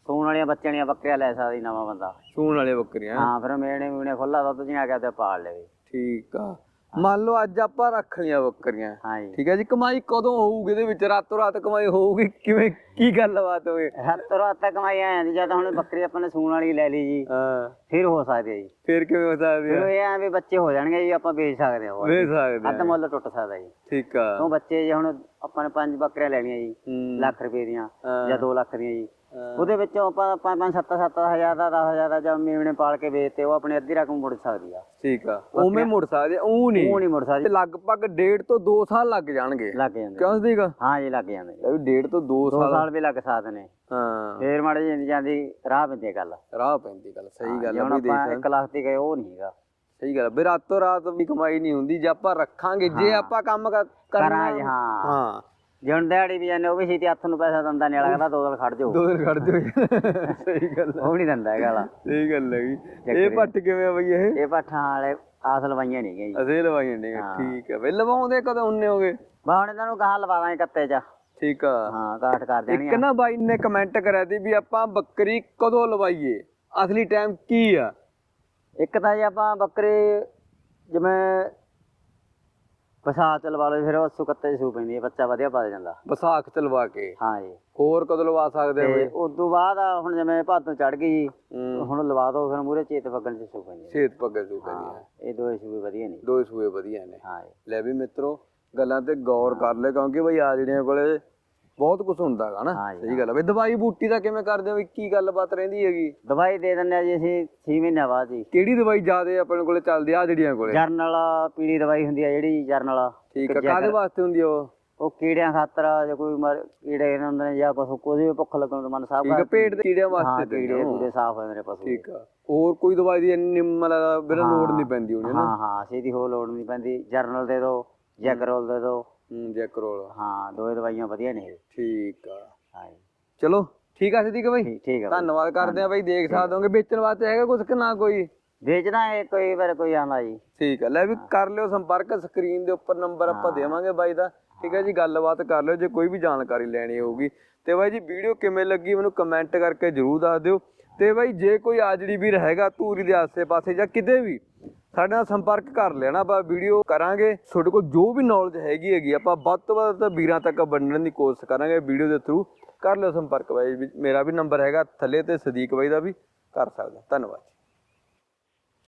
Speaker 2: ਸੂਣ ਵਾਲੀਆਂ ਬੱਚਿਆਂ ਵਾਲੀਆਂ ਬੱਕਰੀਆਂ ਲੈ ਸਕਦੀ ਨਵਾਂ ਬੰਦਾ।
Speaker 1: ਸੂਣ ਵਾਲੇ ਬੱਕਰੀਆਂ।
Speaker 2: ਹਾਂ ਫਿਰ ਮੇਣੇ ਮੂਣੇ ਖੁੱਲਾ ਦੁੱਧ ਜਿਹਾ ਗਿਆ ਤੇ ਪਾਲ ਲਵੇ।
Speaker 1: ਠੀਕ ਆ। ਮੰਨ ਲਓ ਅੱਜ ਆਪਾਂ ਰੱਖ ਲਈਆਂ ਬੱਕਰੀਆਂ।
Speaker 2: ਹਾਂ
Speaker 1: ਠੀਕ ਹੈ ਜੀ ਕਮਾਈ ਕਦੋਂ ਹੋਊਗੀ ਇਹਦੇ ਵਿੱਚ? ਰਾਤੋਂ ਰਾਤ ਕਮਾਈ ਹੋਊਗੀ? ਕਿਵੇਂ ਕੀ ਗੱਲਬਾਤ ਹੋਵੇ?
Speaker 2: ਰਾਤੋਂ ਰਾਤ ਤੱਕ ਕਮਾਈ ਆ ਜਾਂਦੀ ਜਦ ਹੁਣ ਬੱਕਰੀ ਆਪਾਂ ਨੇ ਸੂਣ ਵਾਲੀ ਲੈ ਲਈ ਜੀ।
Speaker 1: ਹਾਂ।
Speaker 2: ਫਿਰ ਹੋ ਸਕਦੀ ਹੈ ਜੀ।
Speaker 1: ਫਿਰ ਕਿਵੇਂ ਹੋ ਸਕਦੀ
Speaker 2: ਫਿਰ
Speaker 1: ਆ
Speaker 2: ਇਹ ਆ ਵੀ ਬੱਚੇ ਹੋ ਜਾਣਗੇ ਜੀ ਆਪਾਂ ਵੇਚ ਸਕਦੇ ਹਾਂ ਉਹ
Speaker 1: ਵੇਚ ਸਕਦੇ
Speaker 2: ਅੱਧ
Speaker 1: ਆ
Speaker 2: ਮੁੱਲ ਟੁੱਟ ਸਕਦਾ ਜੀ।
Speaker 1: ਠੀਕ ਆ।
Speaker 2: ਕਿਉਂ ਬੱਚੇ ਜੇ ਹੁਣ ਆਪਾਂ ਨੇ ਪੰਜ ਬੱਕਰੀਆਂ ਲੈਣੀਆਂ ਜੀ
Speaker 1: ਹੂੰ।
Speaker 2: ਲੱਖ ਰੁਪਏ ਦੀਆਂ
Speaker 1: ਹਾਂ।
Speaker 2: ਜਾਂ 2 ਲੱਖ ਦੀਆਂ ਜੀ।
Speaker 1: ਹਾਂ।
Speaker 2: ਉਹਦੇ ਵਿੱਚੋਂ ਆਪਾਂ ਪੰਜ ਪੰਜ ਸੱਤ ਸੱਤ ਹਜ਼ਾਰ ਦਾ 10000 ਦਾ ਜਾਂ ਮੇਵਣੇ ਪਾਲ ਕੇ ਵੇਚਤੇ ਉਹ ਆਪਣੀ ਅੱਧੀ ਰਕਮ ਮੁੜ ਸਕਦੀ ਆ।
Speaker 1: ਠੀਕ ਆ। ਉਵੇਂ ਮੁੜ ਸਕਦੇ ਉਹ
Speaker 2: ਉਹ
Speaker 1: ਨਹੀਂ।
Speaker 2: ਨਹੀਂ ਮੁੜ
Speaker 1: ਤੇ
Speaker 2: ਸਕਦੀ
Speaker 1: ਲਗਭਗ ਡੇਢ ਤੋਂ 2 ਸਾਲ ਲੱਗ ਜਾਣਗੇ।
Speaker 2: ਲੱਗ ਜਾਂਦੇ।
Speaker 1: ਕਿਉਂ ਸੀਗਾ
Speaker 2: ਹਾਂ ਜੀ ਲੱਗ ਜਾਂਦੇ।
Speaker 1: ਵੀ ਡੇਢ ਤੋਂ 2
Speaker 2: ਦੋ
Speaker 1: ਸਾਲ।
Speaker 2: ਸਾਲ ਵੀ ਲੱਗ ਸਕਦੇ ਨੇ।
Speaker 1: ਹਾਂ।
Speaker 2: ਫੇਰ ਮਾੜੀ ਜਾਂਦੀ ਜਾਂਦੀ ਰਾਹ ਪੈਂਦੀ ਗੱਲ।
Speaker 1: ਰਾਹ ਪੈਂਦੀ ਗੱਲ ਸਹੀ ਗੱਲ
Speaker 2: ਜੇ
Speaker 1: ਆ ਬਈ
Speaker 2: ਆਪਾਂ
Speaker 1: ਦੇਖ।
Speaker 2: 1 ਲੱਖ ਤੇ ਗਏ ਉਹ ਨਹੀਂ ਹੈਗਾ।
Speaker 1: ਸਹੀ ਗੱਲ ਵੀ ਰਾਤੋਂ ਰਾਤ ਵੀ ਕਮਾਈ ਨਹੀਂ ਹੁੰਦੀ ਜੇ ਆਪਾਂ ਰੱਖਾਂਗੇ ਜੇ ਆਪਾਂ ਕੰਮ ਕਰਨਾ
Speaker 2: ਕਰਾਂ ਜੀ ਹਾਂ।
Speaker 1: ਹਾਂ।
Speaker 2: ਜੇ ਹੁਣ ਦਿਹਾੜੀ ਵੀ ਜਾਂਦੇ ਉਹ ਵੀ ਛੇਤੀ ਹੱਥ ਨੂੰ ਪੈਸਾ ਦਿੰਦਾ ਨਹੀਂ ਕਹਿੰਦਾ ਦੋ ਦਿਨ ਖੜ ਜਾਓ।
Speaker 1: ਦੋ ਦਿਨ ਖੜ ਜਾਓ। ਸਹੀ ਗੱਲ
Speaker 2: ਉਹ ਨਹੀਂ ਦਿੰਦਾ ਹੈਗਾ ਵਾਲਾ
Speaker 1: ਸਹੀ ਗੱਲ ਹੈਗੀ ਇਹ ਪੱਟ ਕਿਵੇਂ ਆ ਬਈ ਇਹ?
Speaker 2: ਇਹ ਪਾਠਾਂ ਵਾਲੇ ਆਸ ਲਵਾਈਆਂ ਨਹੀਂ ਗਈ
Speaker 1: ਅਸੀਂ ਲਵਾਈਆਂ ਨੇ ਠੀਕ ਹੈ ਬਈ ਲਵਾਉਂਦੇ ਕਦੋਂ? ਹੁੰਨੇ ਹੋਗੇ
Speaker 2: ਬਾ ਹੁਣ ਇਹਨਾਂ ਨੂੰ ਗਾਹ ਲਵਾ ਦਾਂਗੇ ਕੱਤੇ ਚ।
Speaker 1: ਠੀਕ ਆ।
Speaker 2: ਹਾਂ ਕਾਟ ਕਰ ਦੇਣੀ
Speaker 1: ਇੱਕ ਨਾ ਬਾਈ ਨੇ ਕਮੈਂਟ ਕਰਿਆ ਸੀ ਵੀ ਆਪਾਂ ਬੱਕਰੀ ਕਦੋਂ ਲਵਾਈਏ? ਅਸਲੀ ਟਾਈਮ ਕੀ ਆ?
Speaker 2: ਇੱਕ ਤਾਂ ਜੇ ਆਪਾਂ ਬੱਕਰੇ ਜਿਵੇਂ ਪਸਾ ਚ ਲਵਾ ਲਓ ਫਿਰ ਉਹ ਸੁਕੱਤੇ ਸੂ ਪੈਂਦੀ ਹੈ ਬੱਚਾ ਵਧੀਆ ਪਾ ਜਾਂਦਾ।
Speaker 1: ਵਿਸਾਖ ਚ ਲਵਾ ਕੇ?
Speaker 2: ਹਾਂ ਜੀ।
Speaker 1: ਹੋਰ ਕਦੋਂ ਲਵਾ ਸਕਦੇ
Speaker 2: ਤੇ
Speaker 1: ਬਈ?
Speaker 2: ਉਸ ਤੋਂ ਬਾਅਦ ਆ ਹੁਣ ਜਿਵੇਂ ਭਾਦੋਂ ਚੜ ਗਈ
Speaker 1: ਹੂੰ।
Speaker 2: ਹੁਣ ਲਵਾ ਦੋ ਫਿਰ ਮੂਰੇ ਚੇਤ ਵਗਣ ਚ ਸੂ ਪੈਂਦੀ ਹੈ।
Speaker 1: ਛੇਤ ਪੱਗੇ ਸੂ ਪੈਂਦੀਆਂ
Speaker 2: ਹਾਂ, ਇਹ ਦੋਏ ਸੂ ਵਧੀਆ ਨਹੀਂ
Speaker 1: ਦੋ ਸੂਏ ਵਧੀਆ ਨੇ।
Speaker 2: ਹਾਂ ਜੀ।
Speaker 1: ਲੈ ਵੀ ਮਿੱਤਰੋ ਗੱਲਾਂ ਤੇ ਗੌਰ ਕਰ ਲੈ ਕਿਉਂਕਿ ਬਈ ਆ ਜਿਹੜੀਆਂ ਕੋਲੇ ਬਹੁਤ ਕੁਝ ਹੁੰਦਾ ਹੈਗਾ ਨਾ
Speaker 2: ਹਾਂ
Speaker 1: ਸਹੀ ਗੱਲ ਹੈ ਬਈ ਦਵਾਈ ਬੂਟੀ ਦਾ ਕਿਵੇਂ ਕਰਦੇ ਹੋ ਵੀ ਕੀ ਗੱਲਬਾਤ ਰਹਿੰਦੀ ਹੈਗੀ?
Speaker 2: ਦਵਾਈ ਦੇ ਦਿੰਦੇ ਆ ਜੀ ਅਸੀਂ 6 ਮਹੀਨਿਆਂ ਬਾਅਦ ਜੀ।
Speaker 1: ਕਿਹੜੀ ਦਵਾਈ ਜ਼ਿਆਦੇ ਆਪਣੇ ਕੋਲੇ ਚੱਲਦੀ ਆ ਜਿਹੜੀਆਂ ਕੋਲੇ?
Speaker 2: ਜਰਨਲ ਪੀਲੀ ਦਵਾਈ ਹੁੰਦੀ ਆ ਜਿਹੜੀ ਜਰਨਲ।
Speaker 1: ਠੀਕ ਆ ਕਾਦੇ ਵਾਸਤੇ ਹੁੰਦੀ ਆ ਉਹ?
Speaker 2: ਉਹ ਕੀੜਿਆਂ ਖਾਤਰ ਜੇ ਕੋਈ ਮਰ ਕੀੜੇ ਇਹਨਾਂ ਹੁੰਦੇ ਨੇ ਜਾਂ ਕੁਛ ਕੋਈ ਵੀ ਭੁੱਖ ਲੱਗਣ ਤੋਂ ਮਨ ਸਾਹਿਬ
Speaker 1: ਠੀਕ ਪੇਟ ਦੇ ਕੀੜਿਆਂ
Speaker 2: ਹਾਂ
Speaker 1: ਵਾਸਤੇ ਦਿੰਦੇ
Speaker 2: ਕੀੜੇ
Speaker 1: ਹੋ।
Speaker 2: ਪੂਰੇ ਸਾਫ਼ ਹੋ ਜਾਂਦੇ ਨੇ ਪਸ਼ੂ।
Speaker 1: ਠੀਕ ਆ। ਹੋਰ ਕੋਈ ਦਵਾਈ ਦੀ ਇੰਨੀ ਮਤਲਬ ਬਿਨਾਂ ਲੋੜ ਨਹੀਂ ਪੈਂਦੀ ਹੋਣੀ ਨਾ?
Speaker 2: ਹਾਂ ਹਾਂ ਛੇਤੀ ਹੋ ਲੋੜ ਨਹੀਂ ਪੈਂਦੀ। ਜਰਨਲ ਦੇ ਦਿਓ ਜੈਕਰੋਲ ਦੇ ਦਿਓ
Speaker 1: ਹੂੰ ਜੈਕਰੋਲ
Speaker 2: ਹਾਂ ਦੋਏ ਦਵਾਈਆਂ ਵਧੀਆ ਨੇ ਇਹ।
Speaker 1: ਠੀਕ ਆ।
Speaker 2: ਹਾਂ ਜੀ
Speaker 1: ਚਲੋ ਠੀਕ ਆ ਸਿੱਧੀ ਬਈ?
Speaker 2: ਠੀਕ ਠੀਕ ਆ ਬਾਈ।
Speaker 1: ਧੰਨਵਾਦ ਕਰਦੇ ਆ ਬਈ ਦੇਖ ਸਕਦੇ ਹੋਗੇ। ਵੇਚਣ ਵਾਸਤੇ ਹੈਗਾ ਕੁਝ ਕਿ ਨਾ ਕੋਈ?
Speaker 2: ਵੇਚਦਾ ਇਹ ਕੋਈ ਵਾਰ ਕੋਈ ਆਂਦਾ ਜੀ।
Speaker 1: ਠੀਕ ਹੈ ਲੈ ਵੀ ਕਰ ਲਿਓ ਸੰਪਰਕ ਸਕਰੀਨ ਦੇ ਉੱਪਰ ਨੰਬਰ ਆਪਾਂ ਦੇਵਾਂਗੇ ਬਾਈ ਦਾ। ਠੀਕ ਹੈ ਜੀ ਗੱਲਬਾਤ ਕਰ ਲਿਓ ਜੇ ਕੋਈ ਵੀ ਜਾਣਕਾਰੀ ਲੈਣੀ ਹੋਊਗੀ। ਤੇ ਬਾਈ ਜੀ ਵੀਡੀਓ ਕਿਵੇਂ ਲੱਗੀ ਮੈਨੂੰ ਕਮੈਂਟ ਕਰਕੇ ਜਰੂਰ ਦੱਸ ਦਿਓ। ਤੇ ਬਾਈ ਜੇ ਕੋਈ ਆਜੜੀ ਵੀਰ ਹੈਗਾ ਧੂਰੀ ਦੇ ਆਸੇ-ਪਾਸੇ ਜਾਂ ਕਿਤੇ ਵੀ ਸਾਡੇ ਨਾਲ ਸੰਪਰਕ ਕਰ ਲੈਣਾ, ਆਪਾਂ ਵੀਡੀਓ ਕਰਾਂਗੇ। ਤੁਹਾਡੇ ਕੋਲ ਜੋ ਵੀ ਨੌਲੇਜ ਹੈਗੀ ਹੈਗੀ, ਆਪਾਂ ਵੱਧ ਤੋਂ ਵੱਧ ਵੀਰਾਂ ਤੱਕ ਵੰਡਣ ਦੀ ਕੋਸ਼ਿਸ਼ ਕਰਾਂਗੇ ਵੀਡੀਓ ਦੇ ਥਰੂ ਕਰ ਲਿਓ ਸੰਪਰਕ ਬਾਈ ਵੀ- ਮੇਰਾ ਵੀ ਨੰਬਰ ਹੈਗਾ, ਥੱਲੇ ਤੇ ਸਦੀਕ ਬਾਈ ਦਾ ਵੀ ਕਰ ਸਕਦਾ ਧੰਨਵਾਦ